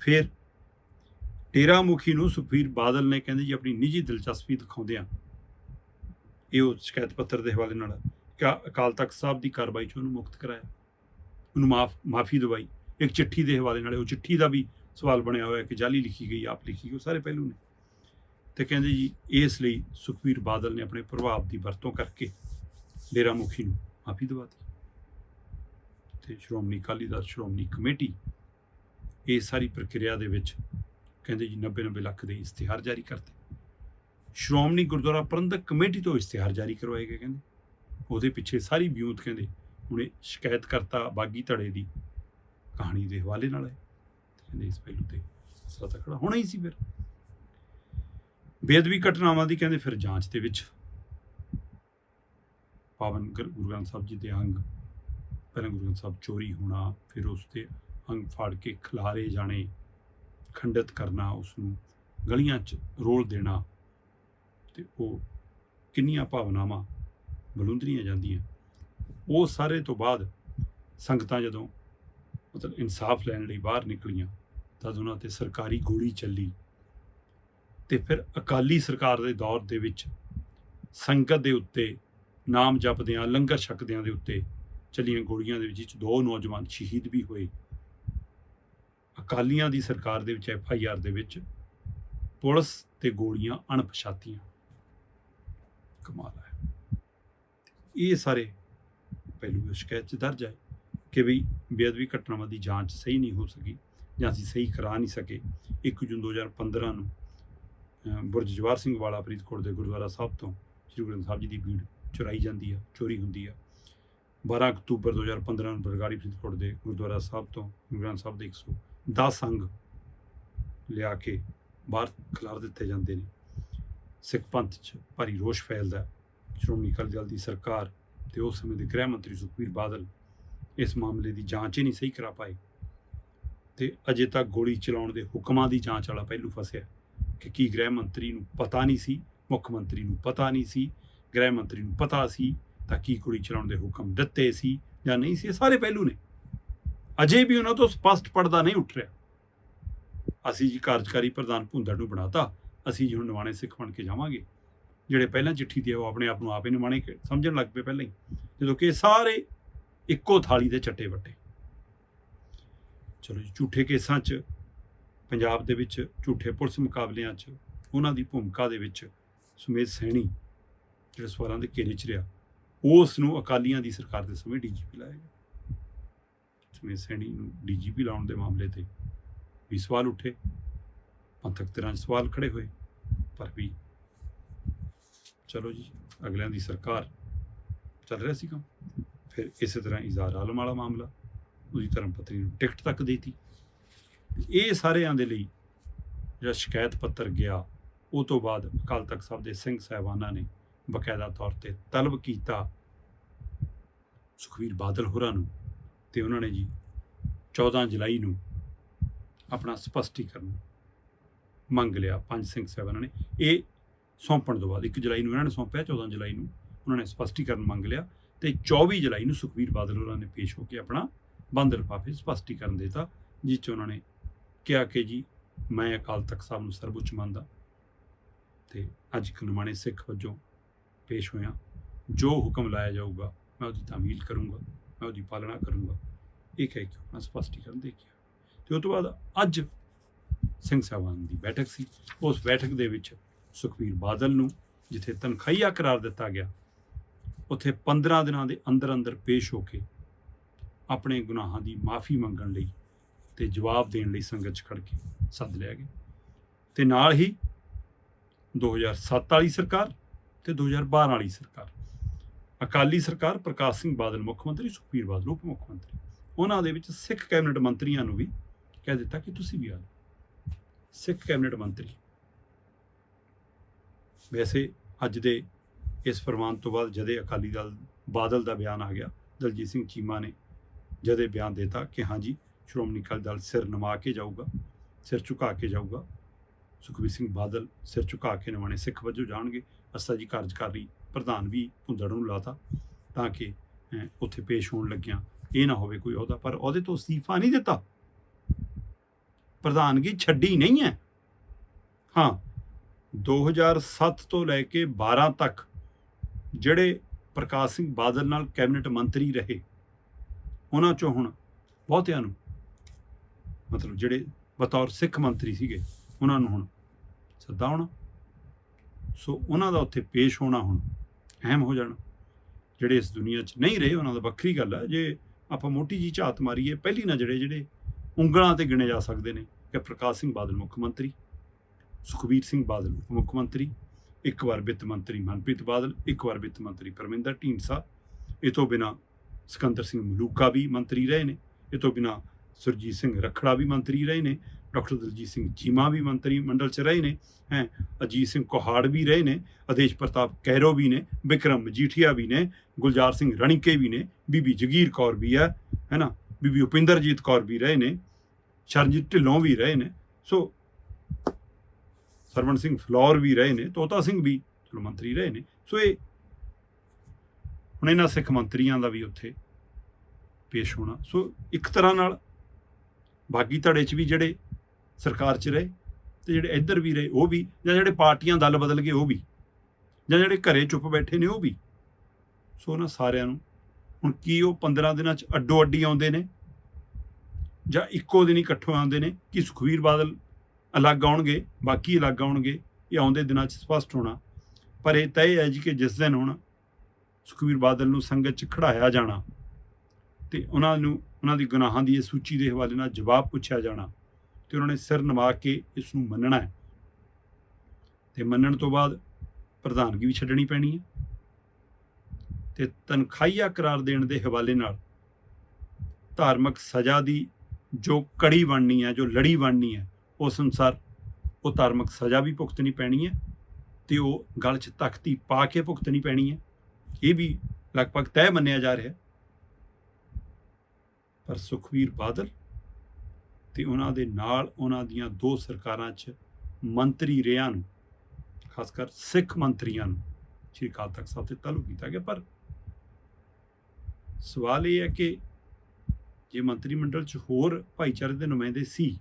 ਫਿਰ ਡੇਰਾ ਮੁਖੀ ਨੂੰ ਸੁਖਬੀਰ ਬਾਦਲ ਨੇ ਕਹਿੰਦੇ ਜੀ ਆਪਣੀ ਨਿੱਜੀ ਦਿਲਚਸਪੀ ਦਿਖਾਉਂਦਿਆਂ ਇਹ ਉਹ ਸ਼ਿਕਾਇਤ ਪੱਤਰ ਦੇ ਹਵਾਲੇ ਨਾਲ ਕਿ ਅਕਾਲ ਤਖਤ ਸਾਹਿਬ ਦੀ ਕਾਰਵਾਈ ਚ ਉਹਨੂੰ ਮੁਕਤ ਕਰਾਇਆ। ਉਹਨੂੰ ਮਾਫ, ਮਾਫੀ ਦਵਾਈ। ਇੱਕ ਚਿੱਠੀ ਦੇ ਹਵਾਲੇ ਨਾਲ ਉਹ ਚਿੱਠੀ ਦਾ ਵੀ ਸਵਾਲ ਬਣਿਆ ਹੋਇਆ ਕਿ ਜਾਲੀ ਲਿਖੀ ਗਈ, ਆਪ ਲਿਖੀ ਗਈ, ਉਹ ਸਾਰੇ ਪਹਿਲੂ ਨੇ। ਤੇ ਕਹਿੰਦੇ ਜੀ ਇਸ ਲਈ ਸੁਖਬੀਰ ਬਾਦਲ ਨੇ ਆਪਣੇ ਪ੍ਰਭਾਵ ਦੀ ਵਰਤੋਂ ਕਰਕੇ ਡੇਰਾ ਮੁਖੀ ਨੂੰ ਮਾਫੀ ਦਵਾਤੀ ਤੇ ਸ਼੍ਰੋਮਣੀ ਅਕਾਲੀ ਦਲ, ਸ਼੍ਰੋਮਣੀ ਕਮੇਟੀ ਇਹ ਸਾਰੀ ਪ੍ਰਕਿਰਿਆ ਦੇ ਵਿੱਚ ਕਹਿੰਦੇ ਜੀ 90 90 ਲੱਖ ਦੇ ਇਸ਼ਤਿਹਾਰ ਜਾਰੀ ਕਰਤੇ। ਸ਼੍ਰੋਮਣੀ ਗੁਰਦੁਆਰਾ ਪ੍ਰਬੰਧਕ ਕਮੇਟੀ ਤੋਂ ਇਸ਼ਤਿਹਾਰ ਜਾਰੀ ਕਰਵਾਏ ਗਏ ਕਹਿੰਦੇ। ਉਹਦੇ ਪਿੱਛੇ ਸਾਰੀ ਵਿਉਂਤ ਕਹਿੰਦੇ, ਹੁਣੇ ਇਹ ਸ਼ਿਕਾਇਤਕਰਤਾ ਬਾਗੀ ਧੜੇ ਦੀ ਕਹਾਣੀ ਦੇ ਹਵਾਲੇ ਨਾਲ ਹੈ ਕਹਿੰਦੇ ਇਸ ਪਹਿਲੂ ਤੇ ਸਦਾ ਤਕੜਾ ਹੋਣਾ ਹੀ ਸੀ ਫਿਰ। ਬੇਦਬੀ ਘਟਨਾਵਾਂ ਦੀ ਕਹਿੰਦੇ ਫਿਰ ਜਾਂਚ ਦੇ ਵਿੱਚ ਪਾਵਨ ਗੁਰ- ਗੁਰੂ ਗ੍ਰੰਥ ਸਾਹਿਬ ਜੀ ਦੇ ਅੰਗ, ਪਹਿਲਾਂ ਗੁਰੂ ਗ੍ਰੰਥ ਸਾਹਿਬ ਚੋਰੀ ਹੋਣਾ, ਫਿਰ ਉਸ ਤੇ ਅੰਗ ਫਾੜ ਕੇ ਖਿਲਾਰੇ ਜਾਣੇ, ਖੰਡਿਤ ਕਰਨਾ ਉਸ ਨੂੰ ਗਲੀਆਂ 'ਚ ਰੋਲ ਦੇਣਾ ਤੇ ਉਹ ਕਿੰਨੀਆਂ ਭਾਵਨਾਵਾਂ ਬਲੁੰਦਰੀਆਂ ਜਾਂਦੀਆਂ। ਉਹ ਸਾਰੇ ਤੋਂ ਬਾਅਦ ਸੰਗਤਾਂ ਜਦੋਂ ਮਤਲਬ ਇਨਸਾਫ ਲੈਣ ਲਈ ਬਾਹਰ ਨਿਕਲੀਆਂ ਤਦ ਉਹਨਾਂ ਤੇ ਸਰਕਾਰੀ ਗੋਲੀ ਚੱਲੀ ਤੇ ਫਿਰ ਅਕਾਲੀ ਸਰਕਾਰ ਦੇ ਦੌਰ ਦੇ ਵਿੱਚ ਸੰਗਤ ਦੇ ਉੱਤੇ ਨਾਮ ਜਪਦਿਆਂ, ਲੰਗਰ ਛਕਦਿਆਂ ਦੇ ਉੱਤੇ ਚੱਲੀਆਂ ਗੋਲੀਆਂ ਦੇ ਵਿੱਚ ਵਿੱਚ ਦੋ ਨੌਜਵਾਨ ਸ਼ਹੀਦ ਵੀ ਹੋਏ। ਅਕਾਲੀਆਂ ਦੀ ਸਰਕਾਰ ਦੇ ਵਿੱਚ ਐਫ ਆਈ ਆਰ ਦੇ ਵਿੱਚ ਪੁਲਿਸ ਤੇ ਗੋਲੀਆਂ ਅਣਪਛਾਤੀਆਂ। ਕਮਾਲ ਹੈ। ਇਹ ਸਾਰੇ ਪਹਿਲੂ ਸ਼ਿਕਾਇਤ 'ਚ ਦਰਜ ਹੈ ਕਿ ਵੀ ਬੇਅਦਬੀ ਘਟਨਾਵਾਂ ਦੀ ਜਾਂਚ ਸਹੀ ਨਹੀਂ ਹੋ ਸਕੀ ਜਾਂ ਅਸੀਂ ਸਹੀ ਕਰਾ ਨਹੀਂ ਸਕੇ। 1 ਜੂਨ 2015 ਨੂੰ ਅਹ, ਬੁਰਜ ਜਵਾਹਰ ਸਿੰਘ ਵਾਲਾ ਫਰੀਦਕੋਟ ਦੇ ਗੁਰਦੁਆਰਾ ਸਾਹਿਬ ਤੋਂ ਸ੍ਰੀ ਗੁਰੂ ਗ੍ਰੰਥ ਸਾਹਿਬ ਜੀ ਦੀ ਭੀੜ ਚੁਰਾਈ ਜਾਂਦੀ ਆ ਚੋਰੀ ਹੁੰਦੀ ਆ। 12 ਅਕਤੂਬਰ 2015 ਨੂੰ ਬਰਗਾੜੀ ਫਰੀਦਕੋਟ ਦੇ ਗੁਰਦੁਆਰਾ ਸਾਹਿਬ ਤੋਂ ਗੁਰੂ ਗ੍ਰੰਥ ਸਾਹਿਬ ਦੇ ਦਾ ਸੰਗ ਲਿਆ ਕੇ ਬਾਹਰ ਖਿਲਾਰ ਦਿੱਤੇ ਜਾਂਦੇ ਨੇ। ਸਿੱਖ ਪੰਥ 'ਚ ਭਾਰੀ ਰੋਸ਼ ਫੈਲਦਾ ਸ਼੍ਰੋਮਣੀ ਅਕਾਲੀ ਦਲ ਦੀ ਸਰਕਾਰ ਤੇ ਉਸ ਸਮੇਂ ਦੇ ਗ੍ਰਹਿ ਮੰਤਰੀ ਸੁਖਬੀਰ ਬਾਦਲ ਇਸ ਮਾਮਲੇ ਦੀ ਜਾਂਚ ਹੀ ਨਹੀਂ ਸਹੀ ਕਰਾ ਪਾਏ ਤੇ ਅਜੇ ਤੱਕ ਗੋਲੀ ਚਲਾਉਣ ਦੇ ਹੁਕਮਾਂ ਦੀ ਜਾਂਚ ਵਾਲਾ ਪਹਿਲੂ ਫਸਿਆ ਕਿ ਕੀ ਗ੍ਰਹਿ ਮੰਤਰੀ ਨੂੰ ਪਤਾ ਨਹੀਂ ਸੀ, ਮੁੱਖ ਮੰਤਰੀ ਨੂੰ ਪਤਾ ਨਹੀਂ ਸੀ, ਗ੍ਰਹਿ ਮੰਤਰੀ ਨੂੰ ਪਤਾ ਸੀ ਤਾਂ ਕੀ ਗੋਲੀ ਚਲਾਉਣ ਦੇ ਹੁਕਮ ਦਿੱਤੇ ਸੀ ਜਾਂ ਨਹੀਂ ਸੀ, ਇਹ ਸਾਰੇ ਪਹਿਲੂ ਨੇ। ਅਜੇ ਵੀ ਉਹਨਾਂ ਤੋਂ ਸਪਸ਼ਟ ਪੜਦਾ ਨਹੀਂ ਉੱਠ ਰਿਹਾ। ਅਸੀਂ ਜੀ ਕਾਰਜਕਾਰੀ ਪ੍ਰਧਾਨ ਭੁੰਦੜ ਨੂੰ ਬਣਾਤਾ ਅਸੀਂ ਜੀ ਹੁਣ ਨਿਮਾਣੇ ਸਿੱਖ ਬਣ ਕੇ ਜਾਵਾਂਗੇ। ਜਿਹੜੇ ਪਹਿਲਾਂ ਚਿੱਠੀ ਦੇ ਆ, ਉਹ ਆਪਣੇ ਆਪ ਨੂੰ ਆਪੇ ਨਿਮਾਣੇ ਕੇ ਸਮਝਣ ਲੱਗ ਪਏ ਪਹਿਲਾਂ ਹੀ। ਜਦੋਂ ਕਿ ਸਾਰੇ ਇੱਕੋ ਥਾਲੀ ਦੇ ਚੱਟੇ ਵੱਟੇ। ਚਲੋ ਜੀ ਝੂਠੇ ਕੇਸਾਂ 'ਚ ਪੰਜਾਬ ਦੇ ਵਿੱਚ ਝੂਠੇ ਪੁਲਿਸ ਮੁਕਾਬਲਿਆਂ 'ਚ ਉਹਨਾਂ ਦੀ ਭੂਮਿਕਾ ਦੇ ਵਿੱਚ ਸੁਮੇਧ ਸੈਣੀ ਜਿਹੜਾ ਸਵਾਰਾਂ ਦੇ ਘੇਰੇ 'ਚ ਰਿਹਾ ਉਸ ਨੂੰ ਅਕਾਲੀਆਂ ਦੀ ਸਰਕਾਰ ਦੇ ਸਮੇਂ ਡੀਜੀਪੀ ਲਾਇਆ ਗਿਆ। ਸੁਮੇਧ ਸੈਣੀ ਨੂੰ ਡੀਜੀਪੀ ਲਾਉਣ ਦੇ ਮਾਮਲੇ ਤੇ ਵੀ ਸਵਾਲ ਉੱਠੇ। ਪੰਥਕ ਧਿਰਾਂ 'ਚ ਸਵਾਲ ਖੜੇ ਹੋਏ, ਪਰ ਵੀ ਚਲੋ ਜੀ, ਅਗਲਿਆਂ ਦੀ ਸਰਕਾਰ ਚੱਲ ਰਿਹਾ ਸੀ ਕੰਮ। ਫਿਰ ਇਸੇ ਤਰ੍ਹਾਂ ਇਜ਼ਾਰ ਆਲਮ ਵਾਲਾ ਮਾਮਲਾ, ਉਹਦੀ ਧਰਮ ਪਤਨੀ ਨੂੰ ਟਿਕਟ ਤੱਕ ਦੇਤੀ। ਇਹ ਸਾਰਿਆਂ ਦੇ ਲਈ ਜਿਹੜਾ ਸ਼ਿਕਾਇਤ ਪੱਤਰ ਗਿਆ, ਉਹ ਤੋਂ ਬਾਅਦ ਅਕਾਲ ਤਖਤ ਸਾਹਿਬ ਦੇ ਸਿੰਘ ਸਾਹਿਬਾਨਾਂ ਨੇ ਬਕਾਇਦਾ ਤੌਰ ਤੇ ਤਲਬ ਕੀਤਾ ਸੁਖਵੀਰ ਬਾਦਲ ਹੋਰਾਂ ਨੂੰ। ਤੇ ਉਹਨਾਂ ਨੇ ਜੀ 14 ਜੁਲਾਈ ਨੂੰ ਆਪਣਾ ਸਪਸ਼ਟੀਕਰਨ ਮੰਗ ਲਿਆ ਪੰਜ ਸਿੰਘ ਸਾਹਿਬਾਨਾਂ ਨੇ। ਇਹ ਸੌਂਪਣ ਤੋਂ ਬਾਅਦ 1 ਜੁਲਾਈ ਨੂੰ ਇਹਨਾਂ ਨੇ ਸੌਂਪਿਆ 14 ਜੁਲਾਈ ਨੂੰ ਉਹਨਾਂ ਨੇ ਸਪਸ਼ਟੀਕਰਨ ਮੰਗ ਲਿਆ ਤੇ 24 ਜੁਲਾਈ ਨੂੰ ਸੁਖਵੀਰ ਬਾਦਲ ਹੋਰਾਂ ਨੇ ਪੇਸ਼ ਹੋ ਕੇ ਆਪਣਾ ਬੰਦ ਲਿਫਾਫੇ ਸਪਸ਼ਟੀਕਰਨ ਦਿੱਤਾ, ਜਿਸ 'ਚ ਉਹਨਾਂ ਨੇ ਕਿਹਾ ਕਿ ਜੀ ਮੈਂ ਅਕਾਲ ਤਖਤ ਸਾਹਿਬ ਨੂੰ ਸਰਵਉੱਚ ਮੰਨਦਾ ਤੇ ਅੱਜ ਇੱਕ ਨਿਮਾਣੇ ਸਿੱਖ ਵਜੋਂ ਪੇਸ਼ ਹੋਇਆ ਜੋ ਹੁਕਮ ਲਾਇਆ ਜਾਊਗਾ ਮੈਂ ਉਹਦੀ ਤਾਮੀਲ ਕਰੂੰਗਾ। ਮੈਂ ਉਹਦੀ ਪਾਲਣਾ ਕਰੂੰਗਾ। ਇਹ ਕਹਿ ਕੇ ਆਪਣਾ ਸਪਸ਼ਟੀਕਰਨ ਦੇ ਗਿਆ ਤੇ ਉਸ ਤੋਂ ਬਾਅਦ ਅੱਜ ਸਿੰਘ ਸਾਹਿਬਾਨ ਦੀ ਬੈਠਕ ਸੀ। ਉਸ ਬੈਠਕ ਦੇ ਵਿੱਚ ਸੁਖਵੀਰ ਬਾਦਲ ਨੂੰ ਜਿੱਥੇ ਤਨਖਾਹੀਆ ਕਰਾਰ ਦਿੱਤਾ ਗਿਆ, ਉੱਥੇ 15 ਦਿਨਾਂ ਦੇ ਅੰਦਰ ਅੰਦਰ ਪੇਸ਼ ਹੋ ਕੇ ਆਪਣੇ ਗੁਨਾਹਾਂ ਦੀ ਮਾਫੀ ਮੰਗਣ ਲਈ ਤੇ ਜਵਾਬ ਦੇਣ ਲਈ ਸੰਗਤ 'ਚ ਖੜ ਕੇ ਸੱਦ ਲਿਆ ਗਿਆ। ਤੇ ਨਾਲ ਹੀ 2007 ਵਾਲੀ ਸਰਕਾਰ ਤੇ 2012 ਵਾਲੀ ਸਰਕਾਰ ਅਕਾਲੀ ਸਰਕਾਰ ਪ੍ਰਕਾਸ਼ ਸਿੰਘ ਬਾਦਲ, ਮੁੱਖ ਮੰਤਰੀ, ਸੁਖਬੀਰ ਬਾਦਲ, ਉਪ ਮੁੱਖ ਮੰਤਰੀ। ਉਹਨਾਂ ਦੇ ਵਿੱਚ ਸਿੱਖ ਕੈਬਨਿਟ ਮੰਤਰੀਆਂ ਨੂੰ ਵੀ ਕਹਿ ਦਿੱਤਾ ਕਿ ਤੁਸੀਂ ਵੀ ਆ ਜਾਓ। ਸਿੱਖ ਕੈਬਨਿਟ ਮੰਤਰੀ। ਵੈਸੇ ਅੱਜ ਦੇ ਇਸ ਫਰਮਾਨ ਤੋਂ ਬਾਅਦ ਜਦੇ ਅਕਾਲੀ ਦਲ, ਬਾਦਲ ਦਾ ਬਿਆਨ ਆ ਗਿਆ, ਦਲਜੀਤ ਸਿੰਘ ਚੀਮਾ ਨੇ ਜਦੇ ਬਿਆਨ ਦਿੱਤਾ ਕਿ ਹਾਂਜੀ, ਸ਼੍ਰੋਮਣੀ ਅਕਾਲੀ ਦਲ ਸਿਰ ਨਮਾ ਕੇ ਜਾਊਗਾ, ਸਿਰ ਝੁਕਾ ਕੇ ਜਾਊਗਾ। ਸੁਖਬੀਰ ਸਿੰਘ ਬਾਦਲ ਸਿਰ ਝੁਕਾ ਕੇ ਨਿਮਾਣੇ ਸਿੱਖ ਵਜੋਂ ਜਾਣਗੇ। ਅਸਤਾ ਜੀ ਕਾਰਜਕਾਰੀ ਪ੍ਰਧਾਨ ਵੀ ਭੁੰਦੜ ਨੂੰ ਲਾਤਾ ਤਾਂ ਕਿ ਅਹ, ਉੱਥੇ ਪੇਸ਼ ਹੋਣ ਲੱਗਿਆਂ। ਇਹ ਨਾ ਹੋਵੇ ਕੋਈ ਉਹਦਾ ਪਰ ਉਹਦੇ ਤੋਂ ਅਸਤੀਫਾ ਨਹੀਂ ਦਿੱਤਾ। ਪ੍ਰਧਾਨਗੀ ਛੱਡੀ ਨਹੀਂ ਹੈ। ਹਾਂ 2007 ਤੋਂ ਲੈ ਕੇ 12 ਤੱਕ ਜਿਹੜੇ ਪ੍ਰਕਾਸ਼ ਸਿੰਘ ਬਾਦਲ ਨਾਲ ਕੈਬਨਿਟ ਮੰਤਰੀ ਰਹੇ ਉਹਨਾਂ ਚੋਂ ਹੁਣ ਬਹੁਤਿਆਂ ਨੂੰ ਮਤਲਬ ਜਿਹੜੇ ਬਤੌਰ ਸਿੱਖ ਮੰਤਰੀ ਸੀਗੇ ਉਹਨਾਂ ਨੂੰ ਹੁਣ ਸੱਦਾ ਹੋਣਾ ਸੋ ਉਹਨਾਂ ਦਾ ਉੱਥੇ ਪੇਸ਼ ਹੋਣਾ ਹੁਣ ਅਹਿਮ ਹੋ ਜਾਣਾ। ਜਿਹੜੇ ਇਸ ਦੁਨੀਆ 'ਚ ਨਹੀਂ ਰਹੇ, ਉਹਨਾਂ ਦਾ ਵੱਖਰੀ ਗੱਲ ਹੈ ਜੇ ਆਪਾਂ ਮੋਟੀ ਜੀ ਝਾਤ ਮਾਰੀਏ, ਪਹਿਲੀ ਨਾ ਜਿਹੜੇ ਜਿਹੜੇ ਉਂਗਲਾਂ ਤੇ ਗਿਣੇ ਜਾ ਸਕਦੇ ਨੇ, ਕਿ ਪ੍ਰਕਾਸ਼ ਸਿੰਘ ਬਾਦਲ ਮੁੱਖ ਮੰਤਰੀ, ਸੁਖਬੀਰ ਸਿੰਘ ਬਾਦਲ ਉਪ ਮੁੱਖ ਮੰਤਰੀ, ਇੱਕ ਵਾਰ ਵਿੱਤ ਮੰਤਰੀ ਮਨਪ੍ਰੀਤ ਬਾਦਲ, ਇੱਕ ਵਾਰ ਵਿੱਤ ਮੰਤਰੀ ਪਰਮਿੰਦਰ ਢੀਂਡਸਾ। ਇਹ ਤੋਂ ਬਿਨਾ ਸਿਕੰਦਰ ਸਿੰਘ ਮਲੂਕਾ ਵੀ ਮੰਤਰੀ ਰਹੇ ਨੇ। ਇਹ ਤੋਂ ਬਿਨਾ ਸੁਰਜੀਤ ਸਿੰਘ ਰਖੜਾ ਵੀ ਮੰਤਰੀ ਰਹੇ ਨੇ, ਡਾਕਟਰ ਦਲਜੀਤ ਸਿੰਘ ਚੀਮਾ ਵੀ ਮੰਤਰੀ ਮੰਡਲ 'ਚ ਰਹੇ ਨੇ, ਹੈ, ਅਜੀਤ ਸਿੰਘ ਕੋਹਾੜ ਵੀ ਰਹੇ ਨੇ ਆਦੇਸ਼ ਪ੍ਰਤਾਪ ਕੈਰੋ ਵੀ ਨੇ, ਵਿਕਰਮ ਮਜੀਠੀਆ ਵੀ ਨੇ, ਗੁਲਜ਼ਾਰ ਸਿੰਘ ਰਣੀਕੇ ਵੀ ਨੇ, ਬੀਬੀ ਜਗੀਰ ਕੌਰ ਵੀ ਹੈ, ਹੈਨਾ, ਬੀਬੀ ਉਪਿੰਦਰਜੀਤ ਕੌਰ ਵੀ ਰਹੇ ਨੇ, ਸ਼ਰਨਜੀਤ ਢਿੱਲੋਂ ਵੀ ਰਹੇ ਨੇ, ਸੋ ਸਰਵਣ ਸਿੰਘ ਫਲੌਰ ਵੀ ਰਹੇ ਨੇ, ਤੋਤਾ ਸਿੰਘ ਵੀ ਚਲੋ ਮੰਤਰੀ ਰਹੇ ਨੇ, ਸੋ ਇਹ ਹੁਣ ਇਹਨਾਂ ਸਿੱਖ ਮੰਤਰੀਆਂ ਦਾ ਵੀ ਉੱਥੇ ਪੇਸ਼ ਹੋਣਾ, ਸੋ ਇੱਕ ਤਰ੍ਹਾਂ ਨਾਲ ਬਾਗੀ ਧੜੇ 'ਚ ਵੀ ਜਿਹੜੇ ਸਰਕਾਰ 'ਚ ਰਹੇ ਤੇ ਜਿਹੜੇ ਇੱਧਰ ਵੀ ਰਹੇ, ਉਹ ਵੀ, ਜਾਂ ਜਿਹੜੇ ਪਾਰਟੀਆਂ ਦਲ ਬਦਲ ਗਏ, ਉਹ ਵੀ, ਜਾਂ ਜਿਹੜੇ ਘਰੇ ਚੁੱਪ ਬੈਠੇ ਨੇ, ਉਹ ਵੀ। ਸੋ ਉਹਨਾਂ ਸਾਰਿਆਂ ਨੂੰ, ਹੁਣ ਕੀ ਉਹ 15 ਦਿਨਾਂ 'ਚ ਅੱਡੋ ਅੱਡੀ ਆਉਂਦੇ ਨੇ, ਜਾਂ ਇੱਕੋ ਦਿਨ ਹੀ ਇਕੱਠੇ ਆਉਂਦੇ ਨੇ, ਕਿ ਸੁਖਵੀਰ ਬਾਦਲ ਅਲੱਗ ਆਉਣਗੇ, ਬਾਕੀ ਅਲੱਗ ਆਉਣਗੇ, ਇਹ ਆਉਂਦੇ ਦਿਨਾਂ 'ਚ ਸਪਸ਼ਟ ਹੋਣਾ। ਪਰ ਇਹ ਤੈਅ ਹੈ ਜੀ ਕਿ ਜਿਸ ਦਿਨ ਹੁਣ ਸੁਖਵੀਰ ਬਾਦਲ ਨੂੰ ਸੰਗਤ 'ਚ ਖੜਾਇਆ ਜਾਣਾ ਤੇ ਉਹਨਾਂ ਨੂੰ, ਉਹਨਾਂ ਦੀ ਗੁਨਾਹਾਂ ਦੀ ਇਹ ਸੂਚੀ ਦੇ ਹਵਾਲੇ ਨਾਲ ਜਵਾਬ ਪੁੱਛਿਆ ਜਾਣਾ ਤੇ ਉਹਨਾਂ ਨੇ ਸਿਰ ਨਵਾ ਕੇ ਇਸ ਨੂੰ ਮੰਨਣਾ ਹੈ। ਤੇ ਮੰਨਣ ਤੋਂ ਬਾਅਦ ਪ੍ਰਧਾਨਗੀ ਵੀ ਛੱਡਣੀ ਪੈਣੀ ਹੈ। ਤੇ ਤਨਖਾਹੀਆ ਕਰਾਰ ਦੇਣ ਦੇ ਹਵਾਲੇ ਨਾਲ ਧਾਰਮਿਕ ਸਜ਼ਾ ਦੀ ਜੋ ਕੜੀ ਬਣਨੀ ਹੈ, ਜੋ ਲੜੀ ਬਣਨੀ ਹੈ, ਉਸ ਅਨੁਸਾਰ ਉਹ ਧਾਰਮਿਕ ਸਜ਼ਾ ਵੀ ਭੁਗਤਣੀ ਪੈਣੀ ਹੈ ਤੇ ਉਹ ਗਲ 'ਚ ਤਖਤੀ ਪਾ ਕੇ ਭੁਗਤਣੀ ਪੈਣੀ ਹੈ। ਇਹ ਵੀ ਲਗਭਗ ਤੈਅ ਮੰਨਿਆ ਜਾ ਰਿਹਾ ਹੈ। ਪਰ ਸੁਖਵੀਰ ਬਾਦਲ ਤੇ ਉਹਨਾਂ ਦੇ ਨਾਲ ਉਹਨਾਂ ਦੀਆਂ ਦੋ ਸਰਕਾਰਾਂ 'ਚ ਮੰਤਰੀ ਰਿਆਂ ਨੂੰ, ਖਾਸ ਕਰ ਸਿੱਖ ਮੰਤਰੀਆਂ ਨੂੰ ਸ਼੍ਰੀ ਅਕਾਲ ਤਖਤ ਸਾਹਿਬ ਤੇ ਤਾਲੂ ਕੀਤਾ ਗਿਆ। ਪਰ ਸਵਾਲ ਇਹ ਹੈ ਕਿ ਜੇ ਮੰਤਰੀ ਮੰਡਲ 'ਚ ਹੋਰ ਭਾਈਚਾਰੇ ਦੇ ਨੁਮਾਇੰਦੇ ਸੀ,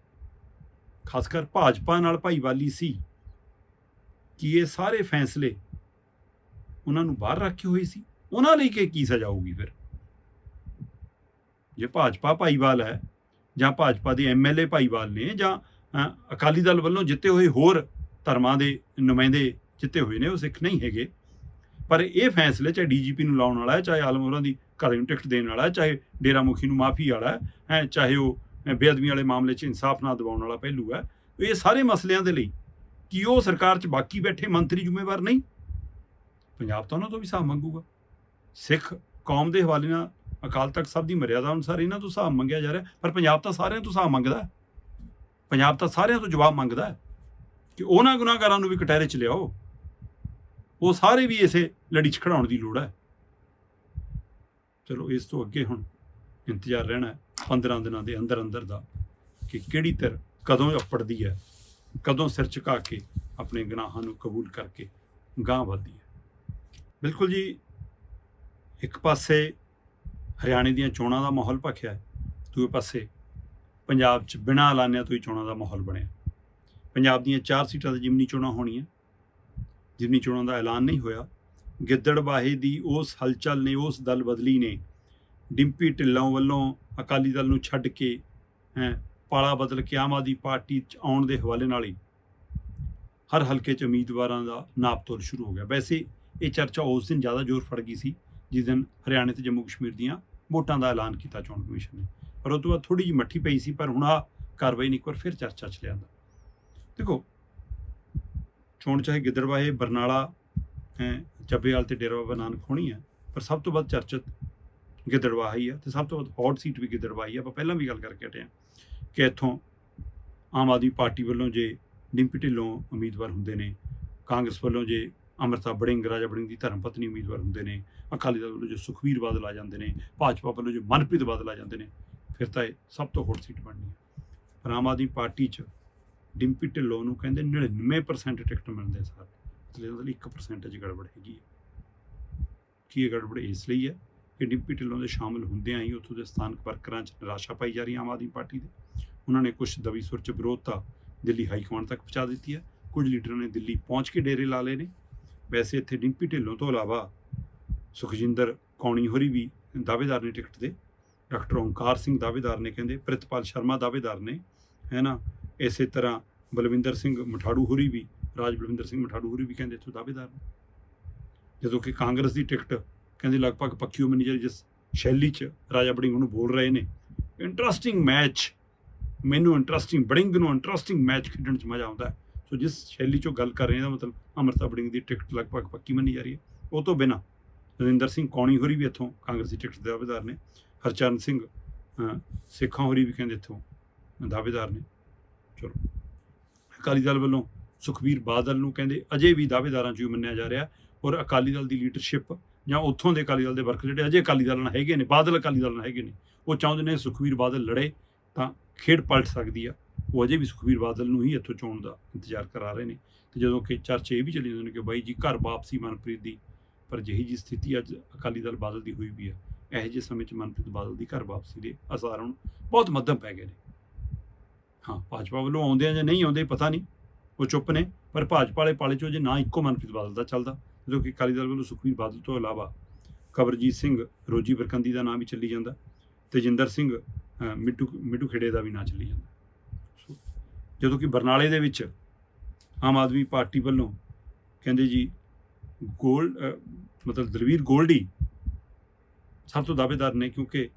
ਖਾਸ ਕਰ ਭਾਜਪਾ ਨਾਲ ਭਾਈਵਾਲੀ ਸੀ, ਕਿ ਇਹ ਸਾਰੇ ਫੈਸਲੇ ਉਹਨਾਂ ਨੂੰ ਬਾਹਰ ਰੱਖੇ ਹੋਏ ਸੀ? ਉਹਨਾਂ ਲਈ ਕਿ ਕੀ ਸਜ਼ਾ ਹੋਊਗੀ ਫਿਰ? ਜੇ ਭਾਜਪਾ ਭਾਈਵਾਲ ਹੈ ਜਾਂ ਭਾਜਪਾ ਦੇ ਐਮਐਲਏ ਭਾਈਵਾਲ ਨੇ ਜਾਂ ਅਕਾਲੀ ਦਲ ਵੱਲੋਂ ਜਿੱਤੇ ਹੋਏ ਹੋਰ ਧਰਮਾਂ ਦੇ ਨੁਮਾਇੰਦੇ ਜਿੱਤੇ ਹੋਏ ਨੇ ਉਹ ਸਿੱਖ ਨਹੀਂ ਹੈਗੇ। ਪਰ ਇਹ ਫੈਸਲੇ ਚਾਹੇ ਡੀਜੀਪੀ ਨੂੰ ਲਾਉਣ ਵਾਲਾ ਹੈ ਚਾਹੇ ਆਲਮ ਹੋਰਾਂ ਦੀ ਘਰ ਨੂੰ ਟਿਕਟ ਦੇਣ ਵਾਲਾ ਹੈ ਚਾਹੇ ਡੇਰਾ ਮੁਖੀ ਨੂੰ ਮਾਫੀ ਵਾਲਾ ਹੈ ਚਾਹੇ ਉਹ ਅ, ਬੇਅਦਬੀ ਵਾਲੇ ਮਾਮਲੇ 'ਚ ਇਨਸਾਫ ਨਾ ਦਿਵਾਉਣ ਵਾਲਾ ਪਹਿਲੂ ਹੈ ਇਹ ਸਾਰੇ ਮਸਲਿਆਂ ਦੇ ਲਈ ਕਿ ਉਹ ਸਰਕਾਰ 'ਚ ਬਾਕੀ ਬੈਠੇ ਮੰਤਰੀ ਜ਼ਿੰਮੇਵਾਰ ਨਹੀਂ? ਪੰਜਾਬ ਤਾਂ ਉਹਨਾਂ ਤੋਂ ਵੀ ਹਿਸਾਬ ਮੰਗੂਗਾ। ਸਿੱਖ ਕੌਮ ਦੇ ਹਵਾਲੇ ਨਾਲ ਅਕਾਲ ਤਖਤ ਸਾਹਿਬ ਦੀ ਮਰਿਆਦਾ ਅਨੁਸਾਰ ਇਹਨਾਂ ਤੋਂ ਹਿਸਾਬ ਮੰਗਿਆ ਜਾ ਰਿਹਾ ਪਰ ਪੰਜਾਬ ਤਾਂ ਸਾਰਿਆਂ ਤੋਂ ਹਿਸਾਬ ਮੰਗਦਾ ਪੰਜਾਬ ਤਾਂ ਸਾਰਿਆਂ ਤੋਂ ਜਵਾਬ ਮੰਗਦਾ ਕਿ ਉਹਨਾਂ ਗੁਨਾਹਗਾਰਾਂ ਨੂੰ ਵੀ ਕਟਹਿਰੇ 'ਚ ਲਿਆਓ। ਉਹ ਸਾਰੇ ਵੀ ਇਸੇ ਲੜੀ 'ਚ ਖੜਾਉਣ ਦੀ ਲੋੜ ਹੈ। ਚਲੋ, ਇਸ ਤੋਂ ਅੱਗੇ ਹੁਣ ਇੰਤਜ਼ਾਰ ਰਹਿਣਾ ਹੈ 15 ਦਿਨਾਂ ਦੇ ਅੰਦਰ ਅੰਦਰ ਦਾ ਕਿ ਕਿਹੜੀ ਧਿਰ ਕਦੋਂ ਅਪੜਦੀ ਹੈ, ਕਦੋਂ ਸਿਰ ਝੁਕਾ ਕੇ ਆਪਣੇ ਗੁਨਾਹਾਂ ਨੂੰ ਕਬੂਲ ਕਰਕੇ ਗਾਂਹ ਵੱਧਦੀ ਹੈ। ਬਿਲਕੁਲ ਜੀ, ਇੱਕ ਪਾਸੇ ਹਰਿਆਣੇ ਦੀਆਂ ਚੋਣਾਂ ਦਾ ਮਾਹੌਲ ਭਖਿਆ ਹੈ ਦੂਜੇ ਪਾਸੇ ਪੰਜਾਬ 'ਚ ਬਿਨਾਂ ਐਲਾਨਿਆਂ ਤੋਂ ਹੀ ਚੋਣਾਂ ਦਾ ਮਾਹੌਲ ਬਣਿਆ ਪੰਜਾਬ ਦੀਆਂ ਚਾਰ ਸੀਟਾਂ ਤੇ ਜਿਮਨੀ ਚੋਣਾਂ ਹੋਣੀਆਂ। ਜਿਮਨੀ ਚੋਣਾਂ ਦਾ ਐਲਾਨ ਨਹੀਂ ਹੋਇਆ। ਗਿੱਦੜਬਾਹੇ ਦੀ ਉਸ ਹਲਚਲ ਨੇ, ਉਸ ਦਲ ਬਦਲੀ ਨੇ ਡਿੰਪੀ ਢਿੱਲੋਂ ਵੱਲੋਂ ਅਕਾਲੀ ਦਲ ਨੂੰ ਛੱਡ ਕੇ, ਹੈਂ, ਪਾਲਾ ਬਦਲ ਕੇ ਆਮ ਆਦਮੀ ਪਾਰਟੀ 'ਚ ਆਉਣ ਦੇ ਹਵਾਲੇ ਨਾਲ ਹੀ ਹਰ ਹਲਕੇ 'ਚ ਉਮੀਦਵਾਰਾਂ ਦਾ ਨਾਪ ਸ਼ੁਰੂ ਹੋ ਗਿਆ। ਵੈਸੇ ਇਹ ਚਰਚਾ ਉਸ ਦਿਨ ਜ਼ਿਆਦਾ ਜ਼ੋਰ ਫੜ ਗਈ ਸੀ। ਜਿਸ ਦਿਨ ਹਰਿਆਣੇ ਤੇ ਜੰਮੂ ਕਸ਼ਮੀਰ ਦੀਆਂ ਵੋਟਾਂ ਦਾ ਐਲਾਨ ਕੀਤਾ ਚੋਣ ਕਮਿਸ਼ਨ ਨੇ। ਪਰ ਉਹ ਤੋਂ ਬਾਅਦ ਥੋੜੀ ਜਿਹੀ ਮੱਠੀ ਪਈ ਸੀ, ਪਰ ਹੁਣ ਆ ਕਾਰਵਾਈ ਨੇ ਇੱਕ ਵਾਰ ਫਿਰ ਚਰਚਾ 'ਚ ਲਿਆਂਦਾ। ਦੇਖੋ, ਚੋਣ ਚਾਹੇ ਗਿੱਦੜਵਾਹੇ ਬਰਨਾਲਾ, ਹੈ ਚੱਬੇਵਾਲ ਤੇ ਡੇਰਾ ਬਾਬਾ ਨਾਨਕ ਹੋਣੀ ਹੈ ਪਰ ਸਭ ਤੋਂ ਵੱਧ ਚਰਚਿਤ ਗਿੱਦੜਬਾਹਾ ਹੀ ਹੈ ਤੇ ਸਭ ਤੋਂ ਵੱਧ ਹੌਟ ਸੀਟ ਵੀ ਗਿੱਦੜਬਾਹਾ ਹੀ ਹੈ ਆਪਾਂ ਪਹਿਲਾਂ ਵੀ ਗੱਲ ਕਰਕੇ ਹਟੇ ਹਾਂ ਕਿ ਇੱਥੋਂ ਆਮ ਆਦਮੀ ਪਾਰਟੀ ਵੱਲੋਂ ਜੇ ਡਿੰਪੀ ਢਿੱਲੋਂ ਉਮੀਦਵਾਰ ਹੁੰਦੇ ਨੇ, ਕਾਂਗਰਸ ਵੱਲੋਂ ਜੇ ਅੰਮ੍ਰਿਤਾ ਬੜਿੰਗ, ਰਾਜਾ ਬੜਿੰਗ ਦੀ ਧਰਮ ਪਤਨੀ ਉਮੀਦਵਾਰ ਹੁੰਦੇ ਨੇ, ਅਕਾਲੀ ਦਲ ਵੱਲੋਂ ਜੋ ਸੁਖਵੀਰ ਬਾਦਲ ਆ ਜਾਂਦੇ ਨੇ, ਭਾਜਪਾ ਵੱਲੋਂ ਜੋ ਮਨਪ੍ਰੀਤ ਬਾਦਲ ਆ ਜਾਂਦੇ ਨੇ, ਫਿਰ ਤਾਂ ਇਹ ਸਭ ਤੋਂ ਹੌਟ ਸੀਟ ਬਣਨੀ ਹੈ। ਪਰ ਆਮ ਆਦਮੀ ਪਾਰਟੀ 'ਚ ਡਿੰਪੀ ਢਿੱਲੋਂ ਨੂੰ ਕਹਿੰਦੇ 99% ਟਿਕਟ ਮਿਲਦੇ ਸਾਰੇ, ਮਤਲਬ ਉਹਦੇ 1% 'ਚ ਗੜਬੜ ਹੈਗੀ ਹੈ। ਕੀ ਇਹ ਗੜਬੜ ਇਸ ਲਈ ਹੈ ਕਿ ਡਿੰਪੀ ਢਿੱਲੋਂ ਦੇ ਸ਼ਾਮਲ ਹੁੰਦਿਆਂ ਹੀ ਉੱਥੋਂ ਦੇ ਸਥਾਨਕ ਵਰਕਰਾਂ 'ਚ ਨਿਰਾਸ਼ਾ ਪਾਈ ਜਾ ਰਹੀ ਹੈ ਆਮ ਆਦਮੀ ਪਾਰਟੀ ਦੇ। ਉਹਨਾਂ ਨੇ ਕੁਝ ਦਵੀ ਸੁਰ 'ਚ ਵਿਰੋਧਤਾ ਦਿੱਲੀ ਹਾਈ ਕਮਾਂਡ ਤੱਕ ਪਹੁੰਚਾ ਦਿੱਤੀ ਹੈ, ਕੁਝ ਲੀਡਰਾਂ ਨੇ ਦਿੱਲੀ ਪਹੁੰਚ ਕੇ ਡੇਰੇ ਲਾ ਲਏ ਨੇ ਵੈਸੇ ਇੱਥੇ ਡਿੰਪੀ ਢਿੱਲੋਂ ਤੋਂ ਇਲਾਵਾ ਸੁਖਜਿੰਦਰ ਕੌਣੀ ਹੋਰੀ ਵੀ ਦਾਅਵੇਦਾਰ ਨੇ ਟਿਕਟ ਦੇ। ਡਾਕਟਰ ਓਂਕਾਰ ਸਿੰਘ ਦਾਅਵੇਦਾਰ ਨੇ ਕਹਿੰਦੇ, ਪ੍ਰਿਤਪਾਲ ਸ਼ਰਮਾ ਦਾਅਵੇਦਾਰ ਨੇ ਹੈ ਨਾ ਇਸੇ ਤਰ੍ਹਾਂ ਬਲਵਿੰਦਰ ਸਿੰਘ ਮਠਾੜੂ ਹੋਰੀ ਵੀ, ਰਾਜ ਬਲਵਿੰਦਰ ਸਿੰਘ ਮਠਾੜੂ ਹੋਰੀ ਵੀ ਕਹਿੰਦੇ ਇੱਥੋਂ ਦਾਅਵੇਦਾਰ ਨੇ। ਜਦੋਂ ਕਿ ਕਾਂਗਰਸ ਦੀ ਟਿਕਟ ਕਹਿੰਦੇ ਲਗਭਗ ਪੱਕੀ ਹੋ ਮੈਨੇਜਰ ਜਿਸ ਸ਼ੈਲੀ 'ਚ ਰਾਜਾ ਬੜਿੰਗ ਨੂੰ ਬੋਲ ਰਹੇ ਨੇ ਇੰਟਰਸਟਿੰਗ ਮੈਚ ਮੈਨੂੰ ਇੰਟਰਸਟਿੰਗ ਬੜਿੰਗ ਨੂੰ ਇੰਟਰਸਟਿੰਗ ਮੈਚ ਖੇਡਣ 'ਚ ਮਜ਼ਾ ਆਉਂਦਾ। ਹੈ ਸੋ ਜਿਸ ਸ਼ੈਲੀ 'ਚੋਂ ਗੱਲ ਕਰ ਰਹੇ ਹਾਂ, ਮਤਲਬ ਅਮਰਤਾ ਬੜਿੰਗ ਦੀ ਟਿਕਟ ਲਗਭਗ ਪੱਕੀ ਮੰਨੀ ਜਾ ਰਹੀ ਹੈ। ਉਹ ਤੋਂ ਬਿਨਾ ਨਰਿੰਦਰ ਸਿੰਘ ਕੌਣੀ ਹੋਰੀ ਵੀ ਇੱਥੋਂ ਕਾਂਗਰਸੀ ਟਿਕਟ ਦੇ ਦਾਅਵੇਦਾਰ ਨੇ। ਹਰਚਰਨ ਸਿੰਘ ਸਿੱਖਾਂ ਹੋਰੀ ਵੀ ਕਹਿੰਦੇ ਇੱਥੋਂ ਦਾਅਵੇਦਾਰ ਨੇ। ਚਲੋ, ਅਕਾਲੀ ਦਲ ਵੱਲੋਂ ਸੁਖਬੀਰ ਬਾਦਲ ਨੂੰ ਕਹਿੰਦੇ ਅਜੇ ਵੀ ਦਾਅਵੇਦਾਰਾਂ 'ਚੋਂ ਹੀ ਮੰਨਿਆ ਜਾ ਰਿਹਾ ਔਰ ਅਕਾਲੀ ਦਲ ਦੀ ਲੀਡਰਸ਼ਿਪ ਜਾਂ ਉੱਥੋਂ ਦੇ ਅਕਾਲੀ ਦਲ ਦੇ ਵਰਕਰ ਜਿਹੜੇ ਅਜੇ ਅਕਾਲੀ ਦਲ ਨਾਲ ਹੈਗੇ ਨੇ, ਬਾਦਲ ਅਕਾਲੀ ਦਲ ਨਾਲ ਹੈਗੇ ਨੇ, ਉਹ ਚਾਹੁੰਦੇ ਨੇ ਸੁਖਬੀਰ ਬਾਦਲ ਲੜੇ ਤਾਂ ਖੇਡ ਪਲਟ ਸਕਦੀ ਆ। ਉਹ ਅਜੇ ਵੀ ਸੁਖਬੀਰ ਬਾਦਲ ਨੂੰ ਹੀ ਇੱਥੋਂ ਚੋਣ ਦਾ ਇੰਤਜ਼ਾਰ ਕਰਾ ਰਹੇ ਨੇ। ਤੇ ਜਦੋਂ ਕਿ ਚਰਚੇ ਇਹ ਵੀ ਚੱਲੀ ਜਾਂਦੇ ਨੇ ਕਿ ਬਾਈ ਜੀ, ਘਰ ਵਾਪਸੀ ਮਨਪ੍ਰੀਤ ਦੀ, ਪਰ ਜਿਹੀ ਜੀ ਸਥਿਤੀ ਅੱਜ ਅਕਾਲੀ ਦਲ ਬਾਦਲ ਦੀ ਹੋਈ ਵੀ ਹੈ ਇਹੋ ਜਿਹੇ ਸਮੇਂ 'ਚ ਮਨਪ੍ਰੀਤ ਬਾਦਲ ਦੀ ਘਰ ਵਾਪਸੀ ਦੇ ਅਸਾਰ ਹੁਣ ਬਹੁਤ ਮੱਧਮ ਪੈ ਗਏ ਨੇ। ਹਾਂ, ਭਾਜਪਾ ਵੱਲੋਂ ਆਉਂਦੇ ਆ ਜਾਂ ਨਹੀਂ ਆਉਂਦੇ ਪਤਾ ਨਹੀਂ। ਉਹ ਚੁੱਪ ਨੇ, ਪਰ ਭਾਜਪਾ ਵਾਲੇ ਪਾਲੇ 'ਚੋਂ ਜੇ ਨਾ ਇੱਕੋ ਮਨਪ੍ਰੀਤ ਬਾਦਲ ਦਾ ਚੱਲਦਾ। ਜਦੋਂ ਕਿ ਅਕਾਲੀ ਦਲ ਵੱਲੋਂ ਸੁਖਬੀਰ ਬਾਦਲ ਤੋਂ ਇਲਾਵਾ ਕਬਰਜੀਤ ਸਿੰਘ, ਰੋਜੀ ਬਰਕੰਦੀ ਦਾ ਨਾਮ ਵੀ ਚੱਲੀ ਜਾਂਦਾ। ਤੇਜਿੰਦਰ ਸਿੰਘ ਮਿੱਟੂ ਮਿੱਟੂ ਖੇੜੇ ਦਾ ਵੀ ਨਾਂ ਚੱਲੀ ਜਾਂਦਾ। ਜਦੋਂ ਕਿ ਬਰਨਾਲੇ ਦੇ ਵਿੱਚ ਆਮ ਆਦਮੀ ਪਾਰਟੀ ਵੱਲੋਂ ਕਹਿੰਦੇ ਜੀ ਗੋਲਡ ਮਤਲਬ ਦਲਵੀਰ ਗੋਲਡੀ ਸਭ ਤੋਂ ਦਾਅਵੇਦਾਰ ਨੇ ਕਿਉਂਕਿ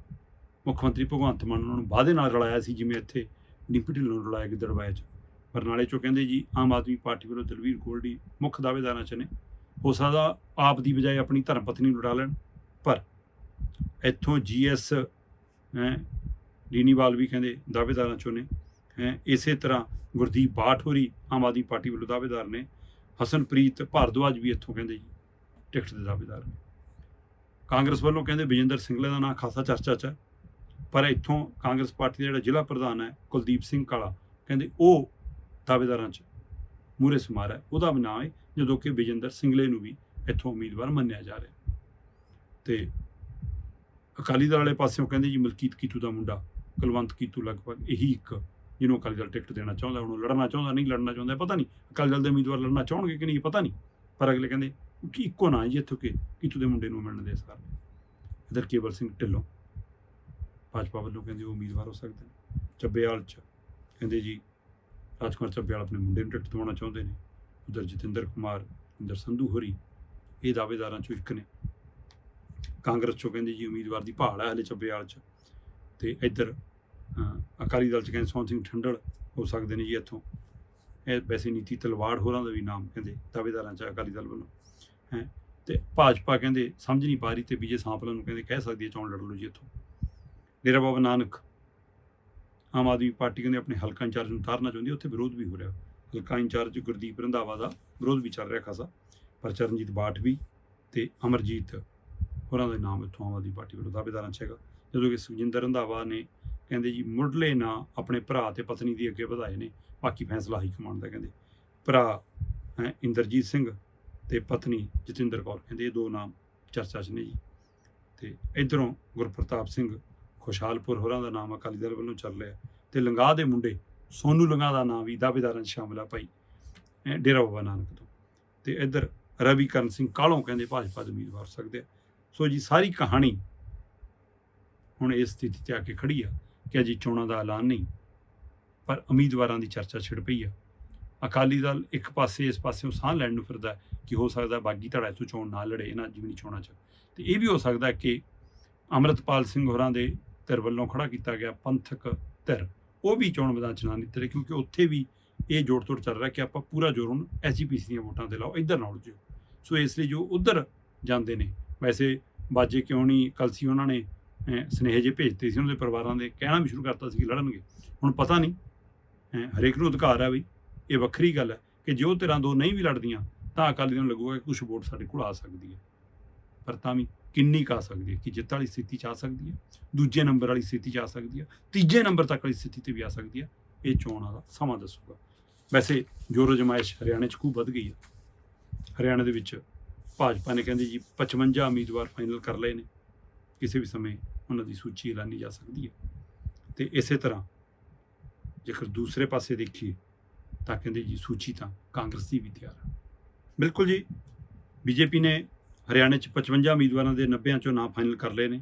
ਮੁੱਖ ਮੰਤਰੀ ਭਗਵੰਤ ਮਾਨ ਉਹਨਾਂ ਨੂੰ ਵਾਅਦੇ ਨਾਲ ਰਲਾਇਆ ਸੀ ਜਿਵੇਂ ਇੱਥੇ ਡਿੰਪੀ ਢਿੱਲੋਂ ਨੂੰ ਰਲਾਇਆ ਗਿੱਦੜਬਾਇਆ 'ਚ। ਬਰਨਾਲੇ 'ਚੋਂ ਕਹਿੰਦੇ ਜੀ ਆਮ ਆਦਮੀ ਪਾਰਟੀ ਵੱਲੋਂ ਦਲਵੀਰ ਗੋਲਡੀ ਮੁੱਖ ਦਾਅਵੇਦਾਰਾਂ 'ਚ ਨੇ। ਹੋ ਸਕਦਾ ਆਪ ਦੀ ਬਜਾਏ ਆਪਣੀ ਧਰਮ ਪਤਨੀ ਨੂੰ ਲੜਾ ਲੈਣ, ਪਰ ਇੱਥੋਂ ਜੀਐਸ ਹੈ ਲੀਨੀਵਾਲ ਵੀ ਕਹਿੰਦੇ ਦਾਅਵੇਦਾਰਾਂ 'ਚੋਂ ਨੇ। ਹੈ, ਇਸੇ ਤਰ੍ਹਾਂ ਗੁਰਦੀਪ ਬਾਠ ਹੋਰੀ ਆਮ ਆਦਮੀ ਪਾਰਟੀ ਵੱਲੋਂ ਦਾਅਵੇਦਾਰ ਨੇ। ਹਸਨਪ੍ਰੀਤ ਭਾਰਦਵਾਜ ਵੀ ਇੱਥੋਂ ਕਹਿੰਦੇ ਜੀ, ਟਿਕਟ ਦੇ ਦਾਅਵੇਦਾਰ ਨੇ। ਕਾਂਗਰਸ ਵੱਲੋਂ ਕਹਿੰਦੇ ਵਿਜੇਂਦਰ ਸਿੰਗਲਾ ਦਾ ਨਾਂ ਖਾਸਾ ਚਰਚਾ 'ਚ ਹੈ। ਪਰ ਇੱਥੋਂ ਕਾਂਗਰਸ ਪਾਰਟੀ ਦਾ ਜਿਹੜਾ ਜ਼ਿਲ੍ਹਾ ਪ੍ਰਧਾਨ ਹੈ, ਕੁਲਦੀਪ ਸਿੰਘ ਕਾਲਾ, ਕਹਿੰਦੇ ਉਹ ਦਾਅਵੇਦਾਰਾਂ 'ਚ ਮੂਰੇ ਸਮਾਰ ਹੈ। ਉਹਦਾ ਵੀ ਨਾਂ ਹੈ, ਜਦੋਂ ਕਿ ਵਿਜੇਂਦਰ ਸਿੰਗਲੇ ਨੂੰ ਵੀ ਇੱਥੋਂ ਉਮੀਦਵਾਰ ਮੰਨਿਆ ਜਾ ਰਿਹਾ ਤੇ ਅਕਾਲੀ ਦਲ ਵਾਲੇ ਪਾਸਿਓਂ ਕਹਿੰਦੇ ਜੀ ਮਲਕੀਤ ਕੀਤੂ ਦਾ ਮੁੰਡਾ ਕੁਲਵੰਤ ਕੀਤੂ ਲਗਭਗ ਇਹੀ ਇੱਕ, ਜਿਹਨੂੰ ਅਕਾਲੀ ਦਲ ਟਿਕਟ ਦੇਣਾ ਚਾਹੁੰਦਾ ਉਹਨੂੰ ਲੜਨਾ ਚਾਹੁੰਦਾ, ਨਹੀਂ ਲੜਨਾ ਚਾਹੁੰਦਾ, ਪਤਾ ਨਹੀਂ, ਅਕਾਲੀ ਦਲ ਦੇ ਉਮੀਦਵਾਰ ਲੜਨਾ ਚਾਹਣਗੇ ਕਿ ਨਹੀਂ, ਪਤਾ ਨਹੀਂ। ਪਰ ਅਗਲੇ ਕਹਿੰਦੇ, ਕਿ ਇੱਕੋ ਨਾਂ ਹੈ ਜੀ ਇੱਥੋਂ ਕਿ ਕਿਤੂ ਦੇ ਮੁੰਡੇ ਨੂੰ ਮਿਲਣ ਦੇ ਇਸ ਕਰ ਇਧਰ ਕੇਵਲ ਸਿੰਘ ਢਿੱਲੋਂ, ਭਾਜਪਾ ਵੱਲੋਂ ਕਹਿੰਦੇ ਉਹ ਉਮੀਦਵਾਰ ਹੋ ਸਕਦੇ ਨੇ। ਚੱਬੇਵਾਲ ਚ ਕਹਿੰਦੇ ਜੀ, ਰਾਜਕੁਮਾਰ ਚੱਬੇਵਾਲ ਆਪਣੇ ਮੁੰਡੇ ਨੂੰ ਟਿਕਟ ਦਿਵਾਉਣਾ ਚਾਹੁੰਦੇ ਨੇ। ਉਧਰ ਜਤਿੰਦਰ ਕੁਮਾਰ, ਇੰਦਰ ਸੰਧੂ ਹੋਰੀ, ਇਹ ਦਾਅਵੇਦਾਰਾਂ ਚੋਂ ਇੱਕ ਨੇ। ਕਾਂਗਰਸ ਚੋਂ ਕਹਿੰਦੇ ਜੀ ਉਮੀਦਵਾਰ ਦੀ ਭਾਲ ਹੈ ਹਲੇ ਚੱਬੇਵਾਲ ਚ। ਤੇ ਇੱਧਰ ਅਕਾਲੀ ਦਲ ਚ ਕਹਿੰਦੇ ਸੋਹਣ ਸਿੰਘ ਠੰਡਲ ਹੋ ਸਕਦੇ ਨੇ ਜੀ ਇੱਥੋਂ। ਇਹ ਵੈਸੇ ਨੀਤੀ ਤਲਵਾੜ ਹੋਰਾਂ ਦਾ ਵੀ ਨਾਮ ਕਹਿੰਦੇ, ਦਾਅਵੇਦਾਰਾਂ ਚ ਅਕਾਲੀ ਦਲ ਵੱਲੋਂ। ਹੈ, ਤੇ ਭਾਜਪਾ ਕਹਿੰਦੇ ਸਮਝ ਨਹੀਂ ਪਾ ਰਹੀ ਤੇ ਵਿਜੇ ਸਾਂਪਲਾ ਨੂੰ ਕਹਿੰਦੇ ਕਹਿ ਸਕਦੀ ਹੈ ਚੋਣ ਲੜ ਲਓ ਜੀ ਇੱਥੋਂ। ਡੇਰਾ ਬਾਬਾ ਨਾਨਕ, ਆਮ ਆਦਮੀ ਪਾਰਟੀ ਕਹਿੰਦੇ ਆਪਣੇ ਹਲਕਾ ਇੰਚਾਰਜ ਨੂੰ ਉਤਾਰਨਾ ਚਾਹੁੰਦੀ ਉੱਥੇ ਵਿਰੋਧ ਵੀ ਹੋ ਰਿਹਾ। ਹਲਕਾ ਇੰਚਾਰਜ ਗੁਰਦੀਪ ਰੰਧਾਵਾ ਦਾ ਵਿਰੋਧ ਵੀ ਚੱਲ ਰਿਹਾ ਖਾਸਾ, ਪਰ ਚਰਨਜੀਤ ਬਾਠ ਵੀ ਤੇ ਅਮਰਜੀਤ ਹੋਰਾਂ ਦੇ ਨਾਮ ਇੱਥੋਂ ਆਮ ਆਦਮੀ ਪਾਰਟੀ ਵੱਲੋਂ ਦਾਅਵੇਦਾਰਾਂ 'ਚ ਹੈਗਾ। ਜਦੋਂ ਕਿ ਸੁਖਜਿੰਦਰ ਰੰਧਾਵਾ ਨੇ ਕਹਿੰਦੇ ਜੀ ਮੁੱਢਲੇ ਨਾਂ ਆਪਣੇ ਭਰਾ ਤੇ ਪਤਨੀ ਦੀ ਅੱਗੇ ਵਧਾਏ ਨੇ, ਬਾਕੀ ਫੈਸਲਾ ਹਾਈ ਕਮਾਂਡ ਦਾ ਕਹਿੰਦੇ। ਭਰਾ ਇੰਦਰਜੀਤ ਸਿੰਘ ਤੇ ਪਤਨੀ ਜਤਿੰਦਰ ਕੌਰ, ਕਹਿੰਦੇ ਇਹ ਦੋ ਨਾਮ ਚਰਚਾ 'ਚ ਨੇ ਜੀ। ਤੇ ਇਧਰੋਂ ਗੁਰਪ੍ਰਤਾਪ ਸਿੰਘ ਖੁਸ਼ਹਾਲਪੁਰ ਹੋਰਾਂ ਦਾ ਨਾਮ ਅਕਾਲੀ ਦਲ ਵੱਲੋਂ ਚੱਲ ਰਿਹਾ ਤੇ ਲੰਗਾਹ ਦੇ ਮੁੰਡੇ ਸੋਨੂ ਲੰਗਾਹ ਦਾ ਨਾਮ ਵੀ ਦਾਅਵੇਦਾਰਾਂ 'ਚ ਸ਼ਾਮਲ ਆ ਭਾਈ ਡੇਰਾ ਬਾਬਾ ਨਾਨਕ ਤੋਂ। ਤੇ ਇੱਧਰ ਰਵੀਕਰਨ ਸਿੰਘ ਕਾਲੋਂ ਕਹਿੰਦੇ ਭਾਜਪਾ ਦੇ ਉਮੀਦਵਾਰ ਸਕਦੇ ਆ। ਸੋ ਜੀ, ਸਾਰੀ ਕਹਾਣੀ ਹੁਣ ਇਸ ਸਥਿਤੀ ਤੇ ਆ ਕੇ ਖੜੀ ਆ। ਕਿ ਅਜੇ ਚੋਣਾਂ ਦਾ ਐਲਾਨ ਨਹੀਂ। ਪਰ ਉਮੀਦਵਾਰਾਂ ਦੀ ਚਰਚਾ ਛਿੜ ਪਈ ਆ। ਅਕਾਲੀ ਦਲ ਇੱਕ ਪਾਸੇ, ਇਸ ਪਾਸਿਓਂ ਸਾਹ ਲੈਣ ਨੂੰ ਫਿਰਦਾ ਕਿ ਹੋ ਸਕਦਾ ਬਾਗੀ ਧੜਾ ਇੱਥੋਂ ਚੋਣ ਨਾ ਲੜੇ ਇਹਨਾਂ ਜਿਵਨੀ ਚੋਣਾਂ 'ਚ। ਤੇ ਇਹ ਵੀ ਹੋ ਸਕਦਾ ਕਿ ਅੰਮ੍ਰਿਤਪਾਲ ਸਿੰਘ ਹੋਰਾਂ ਦੇ ਧਿਰ ਵੱਲੋਂ ਖੜਾ ਕੀਤਾ ਗਿਆ ਪੰਥਕ ਧਿਰ, ਉਹ ਵੀ ਚੋਣ ਮੈਦਾਨ 'ਚ ਨਾ ਨਿਤਰੇ, ਕਿਉਂਕਿ ਉੱਥੇ ਵੀ ਇਹ ਜੋੜ ਤੋੜ ਚੱਲ ਰਿਹਾ ਕਿ ਆਪਾਂ ਪੂਰਾ ਜ਼ੋਰ ਹੁਣ ਐਸਜੀਪੀਸੀ ਦੀਆਂ ਵੋਟਾਂ ਤੇ ਲਾਓ, ਇੱਧਰ ਨਾ ਉੜ ਜਿਓ ਸੋ ਇਸ ਲਈ ਜੋ ਉਧਰ ਜਾਂਦੇ ਨੇ, ਵੈਸੇ ਬਾਜੇ ਕਿਉਂ ਨਹੀਂ ਕੱਲ੍ਹ ਸੀ ਉਹਨਾਂ ਨੇ ਸੁਨੇਹੇ ਜੇ ਭੇਜਤੇ ਸੀ ਉਹਨਾਂ ਦੇ ਪਰਿਵਾਰਾਂ ਦੇ ਕਹਿਣਾ ਵੀ ਸ਼ੁਰੂ ਕਰਤਾ ਸੀ ਕਿ ਲੜਨਗੇ। ਹੁਣ ਪਤਾ ਨਹੀਂ ਅਹ, ਹਰੇਕ ਨੂੰ ਅਧਿਕਾਰ ਹੈ ਵੀ ਇਹ ਵੱਖਰੀ ਗੱਲ ਹੈ ਕਿ ਜੇ ਉਹ ਧਿਰਾਂ ਦੋ ਨਹੀਂ ਵੀ ਲੜਦੀਆਂ ਤਾਂ ਅਕਾਲੀ ਦਲ ਨੂੰ ਲੱਗੂਗਾ ਕਿ ਕੁਝ ਵੋਟ ਸਾਡੇ ਕੋਲ ਆ ਸਕਦੀ ਹੈ। ਪਰ ਤਾਂ ਵੀ ਕਿੰਨੀ ਕੁ ਆ ਸਕਦੀ ਹੈ? ਕਿ ਜਿੱਤ ਵਾਲੀ ਸਥਿਤੀ ਚ ਆ ਸਕਦੀ ਹੈ? ਦੂਜੇ ਨੰਬਰ ਵਾਲੀ ਸਥਿਤੀ ਚ ਆ ਸਕਦੀ ਹੈ? ਤੀਜੇ ਨੰਬਰ ਤੱਕ ਵਾਲੀ ਸਥਿਤੀ ਤੇ ਵੀ ਆ ਸਕਦੀ ਹੈ? ਇਹ ਚੋਣਾਂ ਦਾ ਸਮਾਂ ਦੱਸੂਗਾ। ਵੈਸੇ ਜੋਰੋ ਜਮਾਇਸ਼ ਹਰਿਆਣੇ ਚ ਖੂਬ ਵੱਧ ਗਈ ਹੈ। ਹਰਿਆਣਾ ਦੇ ਵਿੱਚ ਭਾਜਪਾ ਨੇ ਕਹਿੰਦੇ ਜੀ 55 ਉਮੀਦਵਾਰ ਫਾਈਨਲ ਕਰ ਲਏ ਨੇ। ਕਿਸੇ ਵੀ ਸਮੇਂ ਉਹਨਾਂ ਦੀ ਸੂਚੀ ਐਲਾਨੀ ਜਾ ਸਕਦੀ ਹੈ। ਤੇ ਇਸੇ ਤਰ੍ਹਾਂ ਜੇਕਰ ਦੂਸਰੇ ਪਾਸੇ ਦੇਖੀਏ ਤਾਂ ਕਹਿੰਦੇ ਜੀ ਸੂਚੀ ਤਾਂ ਕਾਂਗਰਸ ਦੀ ਵੀ ਤਿਆਰ ਹੈ ਬਿਲਕੁਲ ਜੀ। ਬੀਜੇਪੀ ਨੇ ਹਰਿਆਣੇ 'ਚ 55 ਉਮੀਦਵਾਰਾਂ ਦੇ 90 ਚੋਂ ਨਾਂ ਫਾਈਨਲ ਕਰ ਲਏ ਨੇ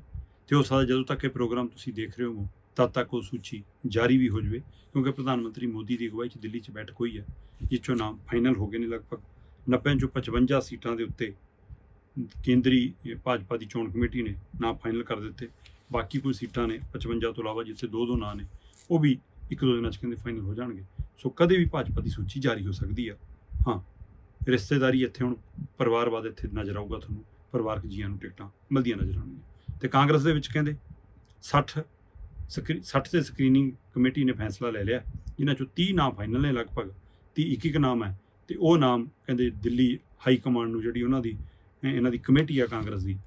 ਤੇ ਉਹ ਸਾਡਾ ਜਦੋਂ ਤੱਕ ਇਹ ਪ੍ਰੋਗਰਾਮ ਤੁਸੀਂ ਦੇਖ ਰਹੇ ਹੋ ਤਦ ਤੱਕ ਉਹ ਸੂਚੀ ਜਾਰੀ ਵੀ ਹੋ ਜਵੇ, ਕਿਉਂਕਿ ਪ੍ਰਧਾਨ ਮੰਤਰੀ ਮੋਦੀ ਦੀ ਅਗਵਾਈ 'ਚ ਦਿੱਲੀ 'ਚ ਬੈਠਕ ਹੋਈ ਹੈ, ਜਿਸ ਚੋਂ ਨਾਮ ਫਾਈਨਲ ਹੋ ਗਏ ਨੇ ਲਗਭਗ। 90 ਚੋਂ 55 ਸੀਟਾਂ ਦੇ ਉੱਤੇ ਕੇਂਦਰੀ ਭਾਜਪਾ ਦੀ ਚੋਣ ਕਮੇਟੀ ਨੇ ਨਾਂ ਫਾਈਨਲ ਕਰ ਦਿੱਤੇ। ਬਾਕੀ ਕੋਈ ਸੀਟਾਂ ਨੇ 55 ਤੋਂ ਇਲਾਵਾ ਜਿੱਥੇ ਦੋ ਦੋ ਨਾਂ ਨੇ, ਉਹ ਵੀ ਇੱਕ ਦੋ ਦਿਨਾਂ 'ਚ ਕਹਿੰਦੇ ਫਾਈਨਲ ਹੋ ਜਾਣਗੇ। ਸੋ ਕਦੇ ਵੀ ਭਾਜਪਾ ਦੀ ਸੂਚੀ ਜਾਰੀ ਹੋ ਸਕਦੀ ਆ। ਹਾਂ, ਰਿਸ਼ਤੇਦਾਰੀ ਇੱਥੇ ਹੁਣ ਪਰਿਵਾਰਵਾਦ ਇੱਥੇ ਨਜ਼ਰ ਆਊਗਾ ਤੁਹਾਨੂੰ, ਪਰਿਵਾਰਕ ਜੀਆਂ ਨੂੰ ਟਿਕਟਾਂ ਮਿਲਦੀਆਂ ਨਜ਼ਰ ਆਉਣਗੀਆਂ। ਤੇ ਕਾਂਗਰਸ ਦੇ ਵਿੱਚ ਕਹਿੰਦੇ 60 ਸਕਰੀ 60 ਤੇ ਸਕਰੀਨਿੰਗ ਕਮੇਟੀ ਨੇ ਫੈਸਲਾ ਲੈ ਲਿਆ, ਜਿਨ੍ਹਾਂ ਚੋਂ 30 ਨਾਮ ਫਾਈਨਲ ਨੇ ਲਗਭਗ 30 ਇੱਕ ਇੱਕ ਨਾਮ ਹੈ। ਤੇ ਉਹ ਨਾਮ ਕਹਿੰਦੇ ਦਿੱਲੀ ਹਾਈ ਕਮਾਂਡ ਨੂੰ ਜਿਹੜੀ ਉਹਨਾਂ ਦੀ ਇਹਨਾਂ ਦੀ ਕਮੇਟੀ ਆ ਕਾਂਗਰਸ ਦੀ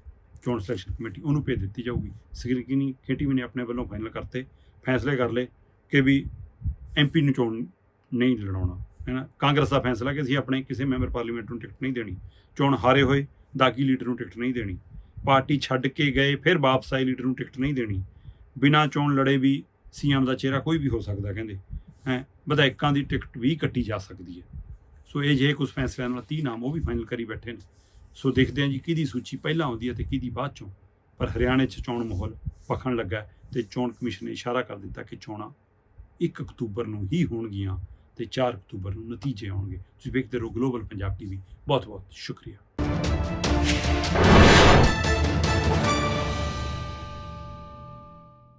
ਚੋਣ ਸਿਲੈਕਸ਼ਨ ਕਮੇਟੀ ਉਹਨੂੰ ਭੇਜ ਦਿੱਤੀ ਜਾਊਗੀ। ਸਕਰੀਨਿੰਗ ਕਮੇਟੀ ਵੀ ਨੇ ਆਪਣੇ ਵੱਲੋਂ ਫਾਈਨਲ ਕਰਤੇ, ਫੈਸਲੇ ਕਰ ਲਏ ਕਿ ਵੀ ਐਮਪੀ ਨੂੰ ਚੋਣ ਨਹੀਂ ਲੜਾਉਣਾ। ਹੈ ਨਾ ਕਾਂਗਰਸ ਦਾ ਫੈਸਲਾ ਕਿ ਅਸੀਂ ਆਪਣੇ ਕਿਸੇ ਮੈਂਬਰ ਪਾਰਲੀਮੈਂਟ ਨੂੰ ਟਿਕਟ ਨਹੀਂ ਦੇਣੀ। ਚੋਣ ਹਾਰੇ ਹੋਏ, ਦਾਗੀ ਲੀਡਰ ਨੂੰ ਟਿਕਟ ਨਹੀਂ ਦੇਣੀ। ਪਾਰਟੀ ਛੱਡ ਕੇ ਗਏ, ਫਿਰ ਵਾਪਸ ਆਏ ਲੀਡਰ ਨੂੰ ਟਿਕਟ ਨਹੀਂ ਦੇਣੀ। ਬਿਨਾਂ ਚੋਣ ਲੜੇ ਵੀ ਸੀਐਮ ਦਾ ਚਿਹਰਾ ਕੋਈ ਵੀ ਹੋ ਸਕਦਾ, ਕਹਿੰਦੇ। ਹੈ, ਵਿਧਾਇਕਾਂ ਦੀ ਟਿਕਟ ਵੀ ਕੱਟੀ ਜਾ ਸਕਦੀ ਹੈ। ਸੋ ਇਹ ਜੇ ਕੁਝ ਫੈਸਲਿਆਂ ਨਾਲ 30 ਨਾਮ ਉਹ ਵੀ ਫਾਈਨਲ ਕਰੀ ਬੈਠੇ ਨੇ। ਸੋ ਦੇਖਦੇ ਹਾਂ ਜੀ ਕਿਹਦੀ ਸੂਚੀ ਪਹਿਲਾਂ ਆਉਂਦੀ ਹੈ ਤੇ ਕਿਹਦੀ ਬਾਅਦ ਚੋਂ। ਪਰ ਹਰਿਆਣੇ 'ਚ ਚੋਣ ਮਾਹੌਲ ਪਖਣ ਲੱਗਾ ਹੈ ਤੇ ਚੋਣ ਕਮਿਸ਼ਨ ਨੇ ਇਸ਼ਾਰਾ ਕਰ ਦਿੱਤਾ ਕਿ ਚੋਣਾਂ 1 ਅਕਤੂਬਰ ਨੂੰ ਹੀ ਹੋਣਗੀਆਂ ਤੇ 4 ਅਕਤੂਬਰ ਨੂੰ ਨਤੀਜੇ ਆਉਣਗੇ। ਤੁਸੀਂ ਵੇਖਦੇ ਰਹੋ ਗਲੋਬਲ ਪੰਜਾਬ ਟੀਵੀ ਬਹੁਤ ਬਹੁਤ ਸ਼ੁਕਰੀਆ।